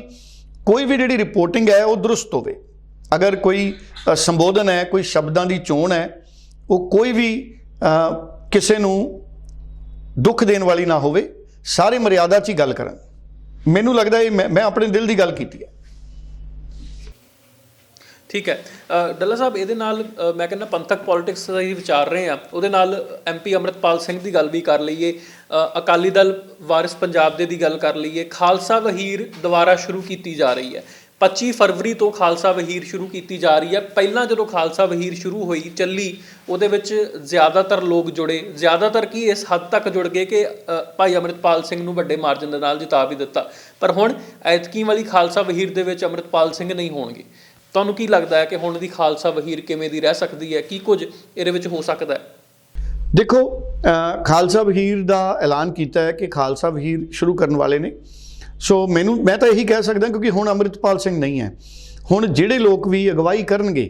ਕੋਈ ਵੀ ਜਿਹੜੀ ਰਿਪੋਰਟਿੰਗ ਹੈ ਉਹ ਦਰੁਸਤ ਹੋਵੇ। ਅਗਰ ਕੋਈ ਸੰਬੋਧਨ ਹੈ, ਕੋਈ ਸ਼ਬਦਾਂ ਦੀ ਚੋਣ ਹੈ, ਉਹ ਕੋਈ ਵੀ ਕਿਸੇ ਨੂੰ ਦੁੱਖ ਦੇਣ ਵਾਲੀ ਨਾ ਹੋਵੇ, ਸਾਰੇ ਮਰਿਆਦਾ 'ਚ ਹੀ ਗੱਲ ਕਰਨ। ਮੈਨੂੰ ਲੱਗਦਾ ਇਹ ਮੈਂ ਮੈਂ ਆਪਣੇ ਦਿਲ ਦੀ ਗੱਲ ਕੀਤੀ ਹੈ। ਠੀਕ ਹੈ। ਡੱਲਾ ਸਾਹਿਬ, ਇਹਦੇ ਨਾਲ ਮੈਂ ਕਹਿੰਦਾ ਪੰਥਕ ਪੋਲਿਟਿਕਸ ਦਾ ਹੀ ਵਿਚਾਰ ਰਹੇ ਆ ਉਹਦੇ ਨਾਲ ਐਮਪੀ ਅਮਰਤਪਾਲ ਸਿੰਘ ਦੀ ਗੱਲ ਵੀ ਕਰ ਲਈਏ। ਅਕਾਲੀ ਦਲ ਵਾਰਿਸ ਪੰਜਾਬ ਦੇ ਦੀ ਗੱਲ ਕਰ ਲਈਏ। ਖਾਲਸਾ ਵਹੀਰ ਦੁਬਾਰਾ ਸ਼ੁਰੂ ਕੀਤੀ ਜਾ ਰਹੀ ਹੈ। 25 ਫਰਵਰੀ ਤੋਂ ਖਾਲਸਾ ਵਹੀਰ ਸ਼ੁਰੂ ਕੀਤੀ ਜਾ ਰਹੀ ਹੈ। ਪਹਿਲਾਂ ਜਦੋਂ ਖਾਲਸਾ ਵਹੀਰ ਸ਼ੁਰੂ ਹੋਈ, ਚੱਲੀ, ਉਹਦੇ ਵਿੱਚ ਜ਼ਿਆਦਾਤਰ ਲੋਕ ਜੁੜੇ। ਜ਼ਿਆਦਾਤਰ ਕੀ ਇਸ ਹੱਦ ਤੱਕ ਜੁੜ ਗਏ ਕਿ ਭਾਈ ਅਮਰਿਤਪਾਲ ਸਿੰਘ ਨੂੰ ਵੱਡੇ ਮਾਰਜਨ ਦੇ ਨਾਲ ਜਿਤਾ ਵੀ ਦਿੱਤਾ। ਪਰ ਹੁਣ ਐਤਕੀ ਵਾਲੀ ਖਾਲਸਾ ਵਹੀਰ ਦੇ ਵਿੱਚ ਅਮਰਿਤਪਾਲ ਸਿੰਘ ਨਹੀਂ ਹੋਣਗੇ। ਤੁਹਾਨੂੰ ਕੀ ਲੱਗਦਾ ਹੈ ਕਿ ਹੁਣ ਦੀ ਖਾਲਸਾ ਵਹੀਰ ਕਿਵੇਂ ਦੀ ਰਹਿ ਸਕਦੀ ਹੈ? ਕੀ ਕੁਝ ਇਹਦੇ ਵਿੱਚ ਹੋ ਸਕਦਾ ਹੈ? ਦੇਖੋ ਖਾਲਸਾ ਵਹੀਰ ਦਾ ਐਲਾਨ ਕੀਤਾ ਹੈ ਕਿ ਖਾਲਸਾ ਵਹੀਰ ਸ਼ੁਰੂ ਕਰਨ ਵਾਲੇ ਨੇ। ਸੋ ਮੈਨੂੰ, ਮੈਂ ਤਾਂ ਇਹੀ ਕਹਿ ਸਕਦਾ ਕਿਉਂਕਿ ਹੁਣ ਅਮਰਿਤਪਾਲ ਸਿੰਘ ਨਹੀਂ ਹੈ। ਹੁਣ ਜਿਹੜੇ ਲੋਕ ਵੀ ਅਗਵਾਈ ਕਰਨਗੇ,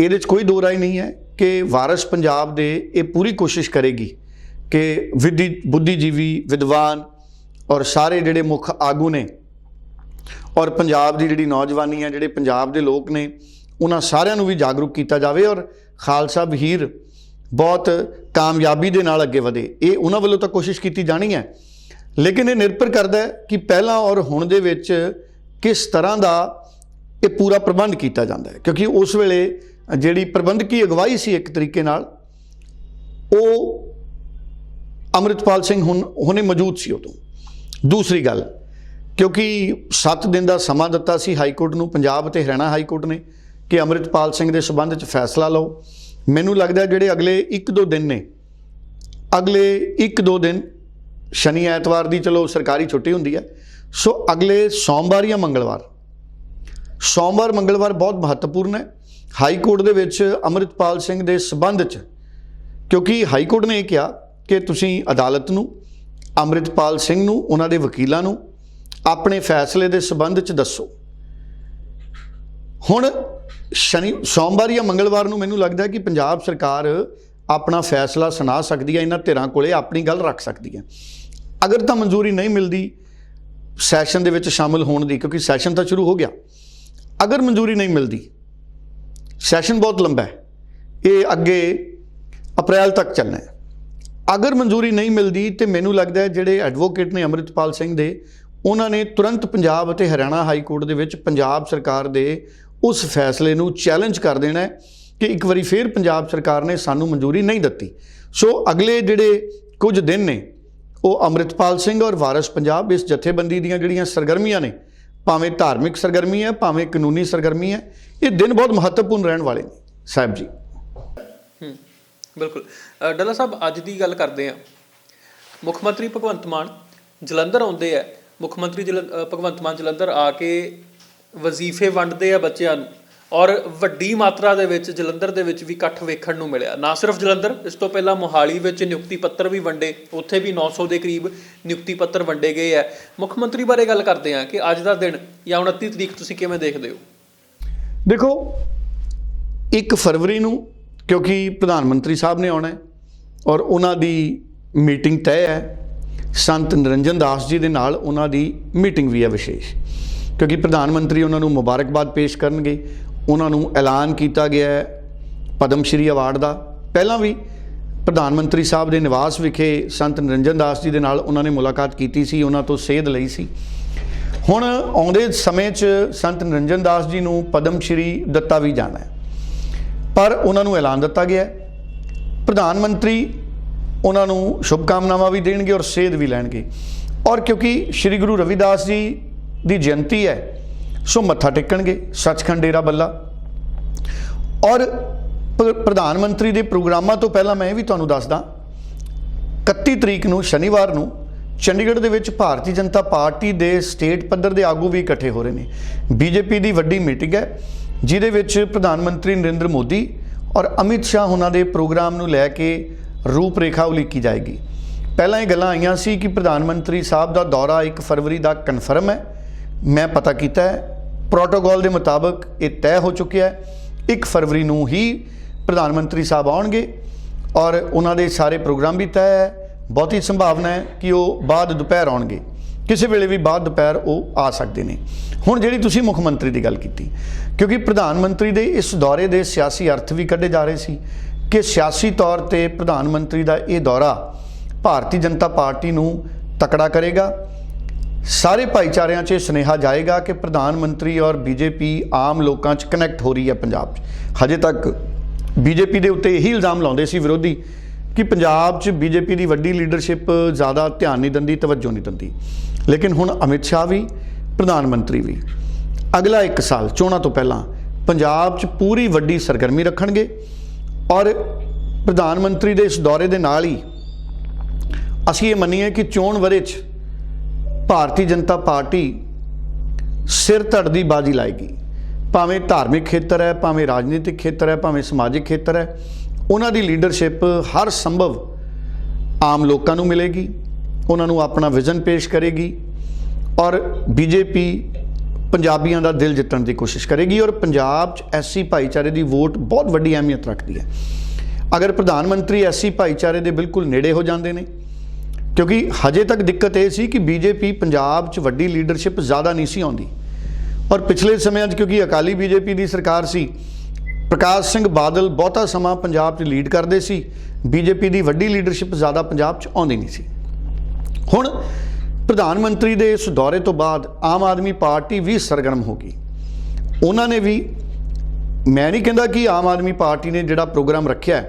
ਇਹਦੇ 'ਚ ਕੋਈ ਦੋ ਰਾਏ ਨਹੀਂ ਹੈ ਕਿ ਵਾਰਿਸ ਪੰਜਾਬ ਦੇ ਇਹ ਪੂਰੀ ਕੋਸ਼ਿਸ਼ ਕਰੇਗੀ ਕਿ ਵਿਧੀ, ਬੁੱਧੀਜੀਵੀ, ਵਿਦਵਾਨ ਔਰ ਸਾਰੇ ਜਿਹੜੇ ਮੁੱਖ ਆਗੂ ਨੇ ਔਰ ਪੰਜਾਬ ਦੀ ਜਿਹੜੀ ਨੌਜਵਾਨੀ ਹੈ, ਜਿਹੜੇ ਪੰਜਾਬ ਦੇ ਲੋਕ ਨੇ, ਉਹਨਾਂ ਸਾਰਿਆਂ ਨੂੰ ਵੀ ਜਾਗਰੂਕ ਕੀਤਾ ਜਾਵੇ ਔਰ ਖਾਲਸਾ ਵਹੀਰ ਬਹੁਤ ਕਾਮਯਾਬੀ ਦੇ ਨਾਲ ਅੱਗੇ ਵਧੇ। ਇਹ ਉਹਨਾਂ ਵੱਲੋਂ ਤਾਂ ਕੋਸ਼ਿਸ਼ ਕੀਤੀ ਜਾਣੀ ਹੈ। ਲੇਕਿਨ ਇਹ ਨਿਰਭਰ ਕਰਦਾ ਹੈ ਕਿ ਪਹਿਲਾਂ ਔਰ ਹੁਣ ਦੇ ਵਿੱਚ ਕਿਸ ਤਰ੍ਹਾਂ ਦਾ ਇਹ ਪੂਰਾ ਪ੍ਰਬੰਧ ਕੀਤਾ ਜਾਂਦਾ ਹੈ। ਕਿਉਂਕਿ ਉਸ ਵੇਲੇ ਜਿਹੜੀ ਪ੍ਰਬੰਧਕੀ ਅਗਵਾਈ ਸੀ ਇੱਕ ਤਰੀਕੇ ਨਾਲ, ਉਹ ਅੰਮ੍ਰਿਤਪਾਲ ਸਿੰਘ ਹੁਣ ਹੁਣੇ ਮੌਜੂਦ ਸੀ ਉਦੋਂ। ਦੂਸਰੀ ਗੱਲ ਕਿਉਂਕਿ 7 ਦਿਨ ਦਾ ਸਮਾਂ ਦਿੱਤਾ ਸੀ ਹਾਈ ਕੋਰਟ ਨੂੰ, ਪੰਜਾਬ ਅਤੇ ਹਰਿਆਣਾ ਹਾਈ ਕੋਰਟ ਨੇ, ਕਿ ਅੰਮ੍ਰਿਤਪਾਲ ਸਿੰਘ ਦੇ ਸਬੰਧ 'ਚ ਫੈਸਲਾ ਲਓ। ਮੈਨੂੰ ਲੱਗਦਾ ਜਿਹੜੇ ਅਗਲੇ 1-2 ਦਿਨ ਨੇ, ਅਗਲੇ 1-2 ਦਿਨ, ਸ਼ਨੀ ਐਤਵਾਰ ਦੀ ਚਲੋ ਸਰਕਾਰੀ ਛੁੱਟੀ ਹੁੰਦੀ ਹੈ, ਸੋ ਅਗਲੇ ਸੋਮਵਾਰ ਜਾਂ ਮੰਗਲਵਾਰ। ਸੋਮਵਾਰ, ਮੰਗਲਵਾਰ ਬਹੁਤ ਮਹੱਤਵਪੂਰਨ ਹੈ। ਹਾਈ ਕੋਰਟ ਦੇ ਵਿੱਚ ਅੰਮ੍ਰਿਤਪਾਲ ਸਿੰਘ ਦੇ ਸਬੰਧ 'ਚ, ਕਿਉਂਕਿ ਹਾਈ ਕੋਰਟ ਨੇ ਇਹ ਕਿਹਾ ਕਿ ਤੁਸੀਂ ਅਦਾਲਤ ਨੂੰ, ਅੰਮ੍ਰਿਤਪਾਲ ਸਿੰਘ ਨੂੰ, ਉਹਨਾਂ ਦੇ ਵਕੀਲਾਂ ਨੂੰ ਆਪਣੇ ਫੈਸਲੇ ਦੇ ਸਬੰਧ 'ਚ ਦੱਸੋ। ਹੁਣ ਸ਼ਨੀ, ਸੋਮਵਾਰ ਜਾਂ ਮੰਗਲਵਾਰ ਨੂੰ ਮੈਨੂੰ ਲੱਗਦਾ ਕਿ ਪੰਜਾਬ ਸਰਕਾਰ ਆਪਣਾ ਫੈਸਲਾ ਸੁਣਾ ਸਕਦੀ ਹੈ, ਇਹਨਾਂ ਧਿਰਾਂ ਕੋਲੇ ਆਪਣੀ ਗੱਲ ਰੱਖ ਸਕਦੀ ਹੈ। ਅਗਰ ਤਾਂ ਮਨਜ਼ੂਰੀ ਨਹੀਂ ਮਿਲਦੀ, ਸੈਸ਼ਨ ਦੇ ਵਿੱਚ ਸ਼ਾਮਲ ਹੋਣ ਦੀ, ਕਿਉਂਕਿ ਸੈਸ਼ਨ ਤਾਂ ਸ਼ੁਰੂ ਹੋ ਗਿਆ। ਅਗਰ ਮਨਜ਼ੂਰੀ ਨਹੀਂ ਮਿਲਦੀ, ਸੈਸ਼ਨ ਬਹੁਤ ਲੰਬਾ ਹੈ, ਇਹ ਅੱਗੇ ਅਪ੍ਰੈਲ ਤੱਕ ਚੱਲਣਾ ਹੈ। ਅਗਰ ਮਨਜ਼ੂਰੀ ਨਹੀਂ ਮਿਲਦੀ ਤੇ ਮੈਨੂੰ ਲੱਗਦਾ ਹੈ ਜਿਹੜੇ ਐਡਵੋਕੇਟ ਨੇ ਅੰਮ੍ਰਿਤਪਾਲ ਸਿੰਘ ਦੇ ਉਹਨਾਂ ਨੇ ਤੁਰੰਤ ਪੰਜਾਬ ਅਤੇ ਹਰਿਆਣਾ ਹਾਈ ਕੋਰਟ ਦੇ ਵਿੱਚ ਪੰਜਾਬ ਸਰਕਾਰ ਦੇ ਉਸ ਫੈਸਲੇ ਨੂੰ ਚੈਲੰਜ ਕਰ ਦੇਣਾ ਹੈ ਕਿ ਇੱਕ ਵਾਰੀ ਫੇਰ ਪੰਜਾਬ ਸਰਕਾਰ ਨੇ ਸਾਨੂੰ ਮਨਜ਼ੂਰੀ ਨਹੀਂ ਦਿੱਤੀ। ਸੋ ਅਗਲੇ ਜਿਹੜੇ ਕੁਝ ਦਿਨ ਨੇ, ਉਹ ਅੰਮ੍ਰਿਤਪਾਲ ਸਿੰਘ ਔਰ ਵਾਰਿਸ ਪੰਜਾਬ ਇਸ ਜਥੇਬੰਦੀ ਦੀਆਂ ਜਿਹੜੀਆਂ ਸਰਗਰਮੀਆਂ ਨੇ, ਭਾਵੇਂ ਧਾਰਮਿਕ ਸਰਗਰਮੀ ਹੈ, ਭਾਵੇਂ ਕਾਨੂੰਨੀ ਸਰਗਰਮੀ ਹੈ, ਇਹ ਦਿਨ ਬਹੁਤ ਮਹੱਤਵਪੂਰਨ ਰਹਿਣ ਵਾਲੇ ਨੇ। ਸਾਹਿਬ ਜੀ। ਹੂੰ, ਬਿਲਕੁਲ। ਡੱਲਾ ਸਾਹਿਬ, ਅੱਜ ਦੀ ਗੱਲ ਕਰਦੇ ਆ ਮੁੱਖ ਮੰਤਰੀ ਭਗਵੰਤ ਮਾਨ ਜਲੰਧਰ ਆਉਂਦੇ ਆ। ਮੁੱਖ ਮੰਤਰੀ ਜਲ- ਭਗਵੰਤ ਮਾਨ ਜਲੰਧਰ ਆ ਕੇ ਵਜ਼ੀਫੇ ਵੰਡਦੇ ਆ ਬੱਚਿਆਂ ਨੂੰ ਔਰ ਵੱਡੀ ਮਾਤਰਾ ਦੇ ਵਿੱਚ ਜਲੰਧਰ ਦੇ ਵਿੱਚ ਵੀ ਇਕੱਠ ਵੇਖਣ ਨੂੰ ਮਿਲਿਆ। ਨਾ ਸਿਰਫ ਜਲੰਧਰ, ਇਸ ਤੋਂ ਪਹਿਲਾਂ ਮੋਹਾਲੀ ਵਿੱਚ ਨਿਯੁਕਤੀ ਪੱਤਰ ਵੀ ਵੰਡੇ, ਉੱਥੇ ਵੀ 900 ਦੇ ਕਰੀਬ ਨਿਯੁਕਤੀ ਪੱਤਰ ਵੰਡੇ ਗਏ ਆ। ਮੁੱਖ ਮੰਤਰੀ ਬਾਰੇ ਗੱਲ ਕਰਦੇ ਆ ਕਿ ਅੱਜ ਦਾ ਦਿਨ ਜਾਂ 29 ਤਰੀਕ ਤੁਸੀਂ ਕਿਵੇਂ ਦੇਖਦੇ ਹੋ? ਦੇਖੋ 1 ਫਰਵਰੀ ਨੂੰ ਕਿਉਂਕਿ ਪ੍ਰਧਾਨ ਮੰਤਰੀ ਸਾਹਿਬ ਨੇ ਆਉਣਾ ਹੈ ਔਰ ਉਹਨਾਂ ਦੀ ਮੀਟਿੰਗ ਤੈਅ ਹੈ ਸੰਤ ਨਿਰੰਜਨ ਦਾਸ ਜੀ ਦੇ ਨਾਲ ਉਹਨਾਂ ਦੀ ਮੀਟਿੰਗ ਵੀ ਹੈ ਵਿਸ਼ੇਸ਼। ਕਿਉਂਕਿ ਪ੍ਰਧਾਨ ਮੰਤਰੀ ਉਹਨਾਂ ਨੂੰ ਮੁਬਾਰਕਬਾਦ ਪੇਸ਼ ਕਰਨਗੇ, ਉਹਨਾਂ ਨੂੰ ਐਲਾਨ ਕੀਤਾ ਗਿਆ ਹੈ ਪਦਮ ਸ਼੍ਰੀ ਅਵਾਰਡ ਦਾ। ਪਹਿਲਾਂ ਵੀ ਪ੍ਰਧਾਨ ਮੰਤਰੀ ਸਾਹਿਬ ਦੇ ਨਿਵਾਸ ਵਿਖੇ ਸੰਤ ਨਿਰੰਜਨ ਦਾਸ ਜੀ ਦੇ ਨਾਲ ਉਹਨਾਂ ਨੇ ਮੁਲਾਕਾਤ ਕੀਤੀ ਸੀ, ਉਹਨਾਂ ਤੋਂ ਸੇਧ ਲਈ ਸੀ। ਹੁਣ ਆਉਂਦੇ ਸਮੇਂ 'ਚ ਸੰਤ ਨਿਰੰਜਨ ਦਾਸ ਜੀ ਨੂੰ ਪਦਮ ਸ਼੍ਰੀ ਦਿੱਤਾ ਵੀ ਜਾਣਾ ਹੈ। ਪਰ ਉਹਨਾਂ ਨੂੰ ਐਲਾਨ ਦਿੱਤਾ ਗਿਆ ਪ੍ਰਧਾਨ ਮੰਤਰੀ ਉਹਨਾਂ ਨੂੰ ਸ਼ੁਭ ਕਾਮਨਾਵਾਂ ਵੀ ਦੇਣਗੇ ਔਰ ਸੇਧ ਵੀ ਲੈਣਗੇ। ਔਰ ਕਿਉਂਕਿ ਸ੍ਰੀ ਗੁਰੂ ਰਵਿਦਾਸ ਜੀ ਦੀ ਜਯੰਤੀ ਹੈ, ਸੋ ਮੱਥਾ ਟੇਕਣਗੇ, ਸੱਚਖੰਡ ਡੇਰਾ ਬੱਲਾ। ਔਰ ਪ- ਪ੍ਰਧਾਨ ਮੰਤਰੀ ਦੇ ਪ੍ਰੋਗਰਾਮਾਂ ਤੋਂ ਪਹਿਲਾਂ ਮੈਂ ਇਹ ਵੀ ਤੁਹਾਨੂੰ ਦੱਸਦਾ 31 ਤਰੀਕ ਨੂੰ, ਸ਼ਨੀਵਾਰ ਨੂੰ, ਚੰਡੀਗੜ੍ਹ ਦੇ ਵਿੱਚ ਭਾਰਤੀ ਜਨਤਾ ਪਾਰਟੀ ਦੇ ਸਟੇਟ ਪੱਧਰ ਦੇ ਆਗੂ ਵੀ ਇਕੱਠੇ ਹੋ ਰਹੇ ਨੇ। ਬੀਜੇਪੀ ਦੀ ਵੱਡੀ ਮੀਟਿੰਗ ਹੈ, ਜਿਹਦੇ ਵਿੱਚ ਪ੍ਰਧਾਨ ਮੰਤਰੀ ਨਰਿੰਦਰ ਮੋਦੀ ਔਰ ਅਮਿਤ ਸ਼ਾਹ ਉਹਨਾਂ ਦੇ ਪ੍ਰੋਗਰਾਮ ਨੂੰ ਲੈ ਕੇ ਰੂਪਰੇਖਾ ਉਲੀਕੀ ਜਾਏਗੀ। ਪਹਿਲਾਂ ਇਹ ਗੱਲਾਂ ਆਈਆਂ ਸੀ ਕਿ ਪ੍ਰਧਾਨ ਮੰਤਰੀ ਸਾਹਿਬ ਦਾ ਦੌਰਾ 1 ਫਰਵਰੀ ਦਾ ਕਨਫਰਮ ਹੈ। ਮੈਂ ਪਤਾ ਕੀਤਾ ਹੈ ਪ੍ਰੋਟੋਕਾਲ ਦੇ ਮੁਤਾਬਕ ਇਹ ਤੈਅ ਹੋ ਚੁੱਕਿਆ ਹੈ। 1 ਫਰਵਰੀ ਨੂੰ ਹੀ ਪ੍ਰਧਾਨ ਮੰਤਰੀ ਸਾਹਿਬ ਆਉਣਗੇ ਔਰ ਉਹਨਾਂ ਦੇ ਸਾਰੇ ਪ੍ਰੋਗਰਾਮ ਵੀ ਤੈਅ ਹੈ। ਬਹੁਤੀ ਸੰਭਾਵਨਾ ਹੈ ਕਿ ਉਹ ਬਾਅਦ ਦੁਪਹਿਰ ਆਉਣਗੇ। ਕਿਸੇ ਵੇਲੇ ਵੀ ਬਾਅਦ ਦੁਪਹਿਰ ਉਹ ਆ ਸਕਦੇ ਨੇ। ਹੁਣ ਜਿਹੜੀ ਤੁਸੀਂ ਮੁੱਖ ਮੰਤਰੀ ਦੀ ਗੱਲ ਕੀਤੀ, ਕਿਉਂਕਿ ਪ੍ਰਧਾਨ ਮੰਤਰੀ ਦੇ ਇਸ ਦੌਰੇ ਦੇ ਸਿਆਸੀ ਅਰਥ ਵੀ ਕੱਢੇ ਜਾ ਰਹੇ ਸੀ। ਕਿ ਸਿਆਸੀ ਤੌਰ ਤੇ ਪ੍ਰਧਾਨ ਮੰਤਰੀ ਦਾ ਇਹ ਦੌਰਾ ਭਾਰਤੀ ਜਨਤਾ ਪਾਰਟੀ ਨੂੰ ਤਕੜਾ ਕਰੇਗਾ। ਸਾਰੇ ਭਾਈਚਾਰਿਆਂ 'ਚ ਇਹ ਸੁਨੇਹਾ ਜਾਏਗਾ ਕਿ ਪ੍ਰਧਾਨ ਮੰਤਰੀ ਔਰ ਬੀਜੇਪੀ ਆਮ ਲੋਕਾਂ 'ਚ ਕਨੈਕਟ ਹੋ ਰਹੀ ਹੈ ਪੰਜਾਬ 'ਚ। ਹਜੇ ਤੱਕ ਬੀਜੇਪੀ ਦੇ ਉੱਤੇ ਇਹੀ ਇਲਜ਼ਾਮ ਲਾਉਂਦੇ ਸੀ ਵਿਰੋਧੀ ਕਿ ਪੰਜਾਬ 'ਚ ਬੀਜੇਪੀ ਦੀ ਵੱਡੀ ਲੀਡਰਸ਼ਿਪ ਜ਼ਿਆਦਾ ਧਿਆਨ ਨਹੀਂ ਦਿੰਦੀ, ਤਵੱਜੋ ਨਹੀਂ ਦਿੰਦੀ। ਲੇਕਿਨ ਹੁਣ ਅਮਿਤ ਸ਼ਾਹ ਵੀ, ਪ੍ਰਧਾਨ ਮੰਤਰੀ ਵੀ। ਅਗਲਾ 1 ਸਾਲ, ਚੋਣਾਂ ਤੋਂ ਪਹਿਲਾਂ ਪੰਜਾਬ 'ਚ ਪੂਰੀ ਵੱਡੀ ਸਰਗਰਮੀ ਰੱਖਣਗੇ। ਔਰ ਪ੍ਰਧਾਨ ਮੰਤਰੀ ਦੇ ਇਸ ਦੌਰੇ ਦੇ ਨਾਲ ਹੀ ਅਸੀਂ ਇਹ ਮੰਨੀਏ ਕਿ ਚੋਣ ਵਰੇ 'ਚ ਭਾਰਤੀ ਜਨਤਾ ਪਾਰਟੀ ਸਿਰ ਧੜ ਦੀ ਬਾਜੀ ਲਾਏਗੀ। ਭਾਵੇਂ ਧਾਰਮਿਕ ਖੇਤਰ ਹੈ, ਭਾਵੇਂ ਰਾਜਨੀਤਿਕ ਖੇਤਰ ਹੈ, ਭਾਵੇਂ ਸਮਾਜਿਕ ਖੇਤਰ ਹੈ, ਉਹਨਾਂ ਦੀ ਲੀਡਰਸ਼ਿਪ ਹਰ ਸੰਭਵ ਆਮ ਲੋਕਾਂ ਨੂੰ ਮਿਲੇਗੀ, ਉਹਨਾਂ ਨੂੰ ਆਪਣਾ ਵਿਜ਼ਨ ਪੇਸ਼ ਕਰੇਗੀ ਔਰ ਬੀਜੇਪੀ ਪੰਜਾਬੀਆਂ ਦਾ ਦਿਲ ਜਿੱਤਣ ਦੀ ਕੋਸ਼ਿਸ਼ ਕਰੇਗੀ ਔਰ ਪੰਜਾਬ 'ਚ ਐਸਸੀ ਭਾਈਚਾਰੇ ਦੀ ਵੋਟ ਬਹੁਤ ਵੱਡੀ ਅਹਿਮੀਅਤ ਰੱਖਦੀ ਹੈ। ਅਗਰ ਪ੍ਰਧਾਨ ਮੰਤਰੀ ਐਸਸੀ ਭਾਈਚਾਰੇ ਦੇ ਬਿਲਕੁਲ ਨੇੜੇ ਹੋ ਜਾਂਦੇ ਨੇ, ਕਿਉਂਕਿ ਹਜੇ ਤੱਕ ਦਿੱਕਤ ਇਹ ਸੀ ਕਿ ਬੀਜੇਪੀ ਪੰਜਾਬ 'ਚ ਵੱਡੀ ਲੀਡਰਸ਼ਿਪ ਜ਼ਿਆਦਾ ਨਹੀਂ ਸੀ ਆਉਂਦੀ। ਔਰ ਪਿਛਲੇ ਸਮਿਆਂ 'ਚ ਕਿਉਂਕਿ ਅਕਾਲੀ ਬੀਜੇਪੀ ਦੀ ਸਰਕਾਰ ਸੀ, ਪ੍ਰਕਾਸ਼ ਸਿੰਘ ਬਾਦਲ ਬਹੁਤਾ ਸਮਾਂ ਪੰਜਾਬ 'ਚ ਲੀਡ ਕਰਦੇ ਸੀ, ਬੀਜੇਪੀ ਦੀ ਵੱਡੀ ਲੀਡਰਸ਼ਿਪ ਜ਼ਿਆਦਾ ਪੰਜਾਬ 'ਚ ਆਉਂਦੀ ਨਹੀਂ ਸੀ। ਹੁਣ ਪ੍ਰਧਾਨ ਮੰਤਰੀ ਦੇ ਇਸ ਦੌਰੇ ਤੋਂ ਬਾਅਦ ਆਮ ਆਦਮੀ ਪਾਰਟੀ ਵੀ ਸਰਗਰਮ ਹੋ ਗਈ। ਉਹਨਾਂ ਨੇ ਵੀ, ਮੈਂ ਨਹੀਂ ਕਹਿੰਦਾ ਕਿ ਆਮ ਆਦਮੀ ਪਾਰਟੀ ਨੇ ਜਿਹੜਾ ਪ੍ਰੋਗਰਾਮ ਰੱਖਿਆ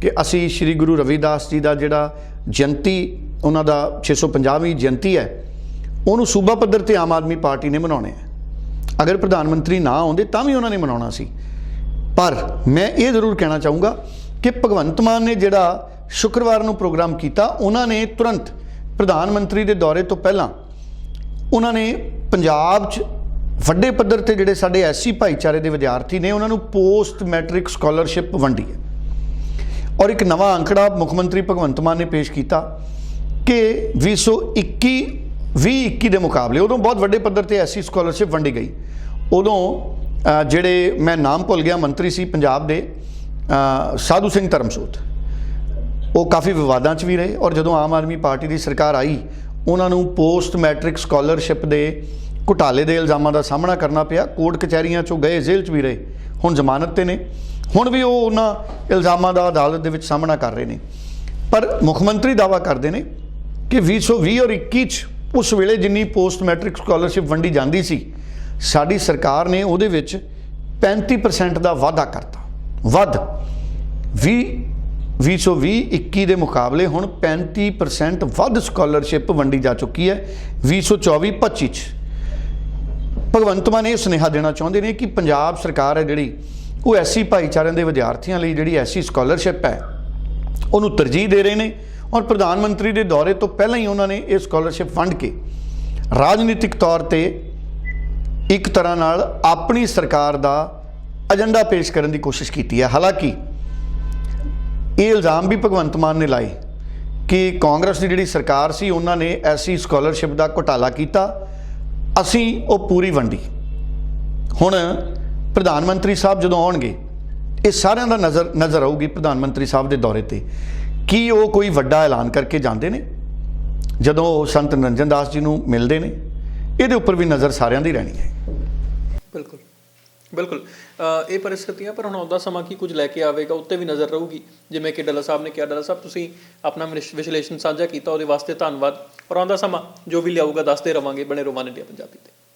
ਕਿ ਅਸੀਂ ਸ੍ਰੀ ਗੁਰੂ ਰਵਿਦਾਸ ਜੀ ਦਾ ਜਿਹੜਾ ਜਯੰਤੀ, ਉਹਨਾਂ ਦਾ 650ਵੀਂ ਜਯੰਤੀ ਹੈ, ਉਹਨੂੰ ਸੂਬਾ ਪੱਧਰ ਤੇ ਆਮ ਆਦਮੀ ਪਾਰਟੀ ਨੇ ਮਨਾਉਣੇ ਹੈ। ਅਗਰ ਪ੍ਰਧਾਨ ਮੰਤਰੀ ਨਾ ਆਉਂਦੇ ਤਾਂ ਵੀ ਉਹਨਾਂ ਨੇ ਮਨਾਉਣਾ ਸੀ। ਪਰ ਮੈਂ ਇਹ ਜ਼ਰੂਰ ਕਹਿਣਾ ਚਾਹੂੰਗਾ ਕਿ ਭਗਵੰਤ ਮਾਨ ਨੇ ਜਿਹੜਾ ਸ਼ੁੱਕਰਵਾਰ ਨੂੰ ਪ੍ਰੋਗਰਾਮ ਕੀਤਾ, ਉਹਨਾਂ ਨੇ ਤੁਰੰਤ ਪ੍ਰਧਾਨ ਮੰਤਰੀ ਦੇ ਦੌਰੇ ਤੋਂ ਪਹਿਲਾਂ ਉਹਨਾਂ ਨੇ ਪੰਜਾਬ 'ਚ ਵੱਡੇ ਪੱਧਰ ਤੇ ਜਿਹੜੇ ਸਾਡੇ ਐਸਸੀ ਭਾਈਚਾਰੇ ਦੇ ਵਿਦਿਆਰਥੀ ਨੇ, ਉਹਨਾਂ ਨੂੰ ਪੋਸਟ ਮੈਟ੍ਰਿਕ ਸਕਾਲਰਸ਼ਿਪ ਵੰਡੀ ਹੈ। ਔਰ ਇੱਕ ਨਵਾਂ ਅੰਕੜਾ ਮੁੱਖ ਮੰਤਰੀ ਭਗਵੰਤ ਮਾਨ ਨੇ ਪੇਸ਼ ਕੀਤਾ ਕਿ 2021 2021 ਦੇ ਮੁਕਾਬਲੇ, ਉਦੋਂ ਬਹੁਤ ਵੱਡੇ ਪੱਧਰ ਤੇ ਐਸਸੀ ਸਕਾਲਰਸ਼ਿਪ ਵੰਡੀ ਗਈ। ਉਦੋਂ ਜਿਹੜੇ ਮੈਂ ਨਾਮ ਭੁੱਲ ਗਿਆ, ਮੰਤਰੀ ਸੀ ਪੰਜਾਬ ਦੇ ਸਾਧੂ ਸਿੰਘ ਧਰਮਸੋਤ। ਉਹ ਕਾਫੀ ਵਿਵਾਦਾਂ 'ਚ ਵੀ ਰਹੇ ਔਰ ਜਦੋਂ ਆਮ ਆਦਮੀ ਪਾਰਟੀ ਦੀ ਸਰਕਾਰ ਆਈ, ਉਹਨਾਂ ਨੂੰ ਪੋਸਟ ਮੈਟ੍ਰਿਕ ਸਕਾਲਰਸ਼ਿਪ ਦੇ ਘੁਟਾਲੇ ਦੇ ਇਲਜ਼ਾਮਾਂ ਦਾ ਸਾਹਮਣਾ ਕਰਨਾ ਪਿਆ, ਕੋਰਟ ਕਚਹਿਰੀਆਂ 'ਚੋਂ ਗਏ, ਜੇਲ੍ਹ 'ਚ ਵੀ ਰਹੇ, ਹੁਣ ਜ਼ਮਾਨਤ ਤੇ ਨੇ। ਹੁਣ ਵੀ ਉਹ ਉਹਨਾਂ ਇਲਜ਼ਾਮਾਂ ਦਾ ਅਦਾਲਤ ਦੇ ਵਿੱਚ ਸਾਹਮਣਾ ਕਰ ਰਹੇ ਨੇ। ਪਰ ਮੁੱਖ ਮੰਤਰੀ ਦਾਵਾ ਕਰਦੇ ਨੇ ਕਿ 2020 ਔਰ 21 'ਚ ਉਸ ਵੇਲੇ ਜਿੰਨੀ ਪੋਸਟ ਮੈਟ੍ਰਿਕ ਸਕਾਲਰਸ਼ਿਪ ਵੰਡੀ ਜਾਂਦੀ ਸੀ, ਸਾਡੀ ਸਰਕਾਰ ਨੇ ਉਹਦੇ ਵਿੱਚ 35% ਦਾ ਵਾਧਾ ਕਰਤਾ। ਵੱਧ। 20 2020 21 ਦੇ ਮੁਕਾਬਲੇ ਹੁਣ 35% ਵੱਧ ਸਕਾਲਰਸ਼ਿਪ ਵੰਡੀ ਜਾ ਚੁੱਕੀ ਹੈ। 2024 25 ਚ। ਭਗਵੰਤ ਮਾਨ ਇਹ ਸੁਨੇਹਾ ਦੇਣਾ ਚਾਹੁੰਦੇ ਨੇ ਕਿ ਪੰਜਾਬ ਸਰਕਾਰ ਹੈ ਜਿਹੜੀ, ਉਹ ਐਸੀ ਭਾਈਚਾਰਿਆਂ ਦੇ ਵਿਦਿਆਰਥੀਆਂ ਲਈ ਜਿਹੜੀ ਐਸੀ ਸਕਾਲਰਸ਼ਿਪ ਹੈ, ਉਹਨੂੰ ਤਰਜੀਹ ਦੇ ਰਹੇ ਨੇ ਔਰ ਪ੍ਰਧਾਨ ਮੰਤਰੀ ਦੇ ਦੌਰੇ ਤੋਂ ਪਹਿਲਾਂ ਹੀ ਉਹਨਾਂ ਨੇ ਇਹ ਸਕਾਲਰਸ਼ਿਪ ਵੰਡ ਕੇ ਰਾਜਨੀਤਿਕ ਤੌਰ ਤੇ ਇੱਕ ਤਰ੍ਹਾਂ ਨਾਲ ਆਪਣੀ ਸਰਕਾਰ ਦਾ ਏਜੰਡਾ ਪੇਸ਼ ਕਰਨ ਦੀ ਕੋਸ਼ਿਸ਼ ਕੀਤੀ ਹੈ। ਹਾਲਾਂਕਿ ਇਹ ਇਲਜ਼ਾਮ ਵੀ ਭਗਵੰਤ ਮਾਨ ਨੇ ਲਾਏ ਕਿ ਕਾਂਗਰਸ ਦੀ ਜਿਹੜੀ ਸਰਕਾਰ ਸੀ, ਉਹਨਾਂ ਨੇ ਐਸੀ ਸਕਾਲਰਸ਼ਿਪ ਦਾ ਘੁਟਾਲਾ ਕੀਤਾ। ਅਸੀਂ ਉਹ ਪੂਰੀ ਵੰਡੀ। ਹੁਣ ਪ੍ਰਧਾਨ ਮੰਤਰੀ ਸਾਹਿਬ ਜਦੋਂ ਆਉਣਗੇ, ਇਹ ਸਾਰਿਆਂ ਦਾ ਨਜ਼ਰ ਨਜ਼ਰ ਆਊਗੀ ਪ੍ਰਧਾਨ ਮੰਤਰੀ ਸਾਹਿਬ ਦੇ ਦੌਰੇ ਤੇ। ਕੀ ਉਹ ਕੋਈ ਵੱਡਾ ਐਲਾਨ ਕਰਕੇ ਜਾਂਦੇ ਨੇ? ਜਦੋਂ ਉਹ ਸੰਤ ਨੰਜਨ ਦਾਸ ਜੀ ਨੂੰ ਮਿਲਦੇ ਨੇ, ਇਹਦੇ ਉੱਪਰ ਵੀ ਨਜ਼ਰ ਸਾਰਿਆਂ ਦੀ ਰਹਿਣੀ ਹੈ। ਬਿਲਕੁਲ। ਬਿਲਕੁਲ। ਅ, ਇਹ ਪਰਿਸਥਿਤੀਆਂ ਪਰ ਹੁਣ ਆਉਂਦਾ ਸਮਾਂ ਕੀ ਕੁਝ ਲੈ ਕੇ ਆਵੇਗਾ ਉੱਤੇ ਵੀ ਨਜ਼ਰ ਰਹੂਗੀ। ਜਿਵੇਂ ਕਿ ਡੱਲਾ ਸਾਹਿਬ ਨੇ ਕਿਹਾ ਡੱਲਾ ਸਾਹਿਬ ਤੁਸੀਂ ਆਪਣਾ ਵਿਸ਼ਲੇਸ਼ਣ ਸਾਂਝਾ ਕੀਤਾ ਉਹਦੇ ਵਾਸਤੇ ਧੰਨਵਾਦ। ਪਰ ਆਉਂਦਾ ਸਮਾਂ ਜੋ ਵੀ ਲਿਆਊਗਾ ਦੱਸਦੇ ਰਵਾਂਗੇ ਬਣੇ ਰੋਮਾਨ ਇੰਡੀਆ ਪੰਜਾਬੀ ਤੇ।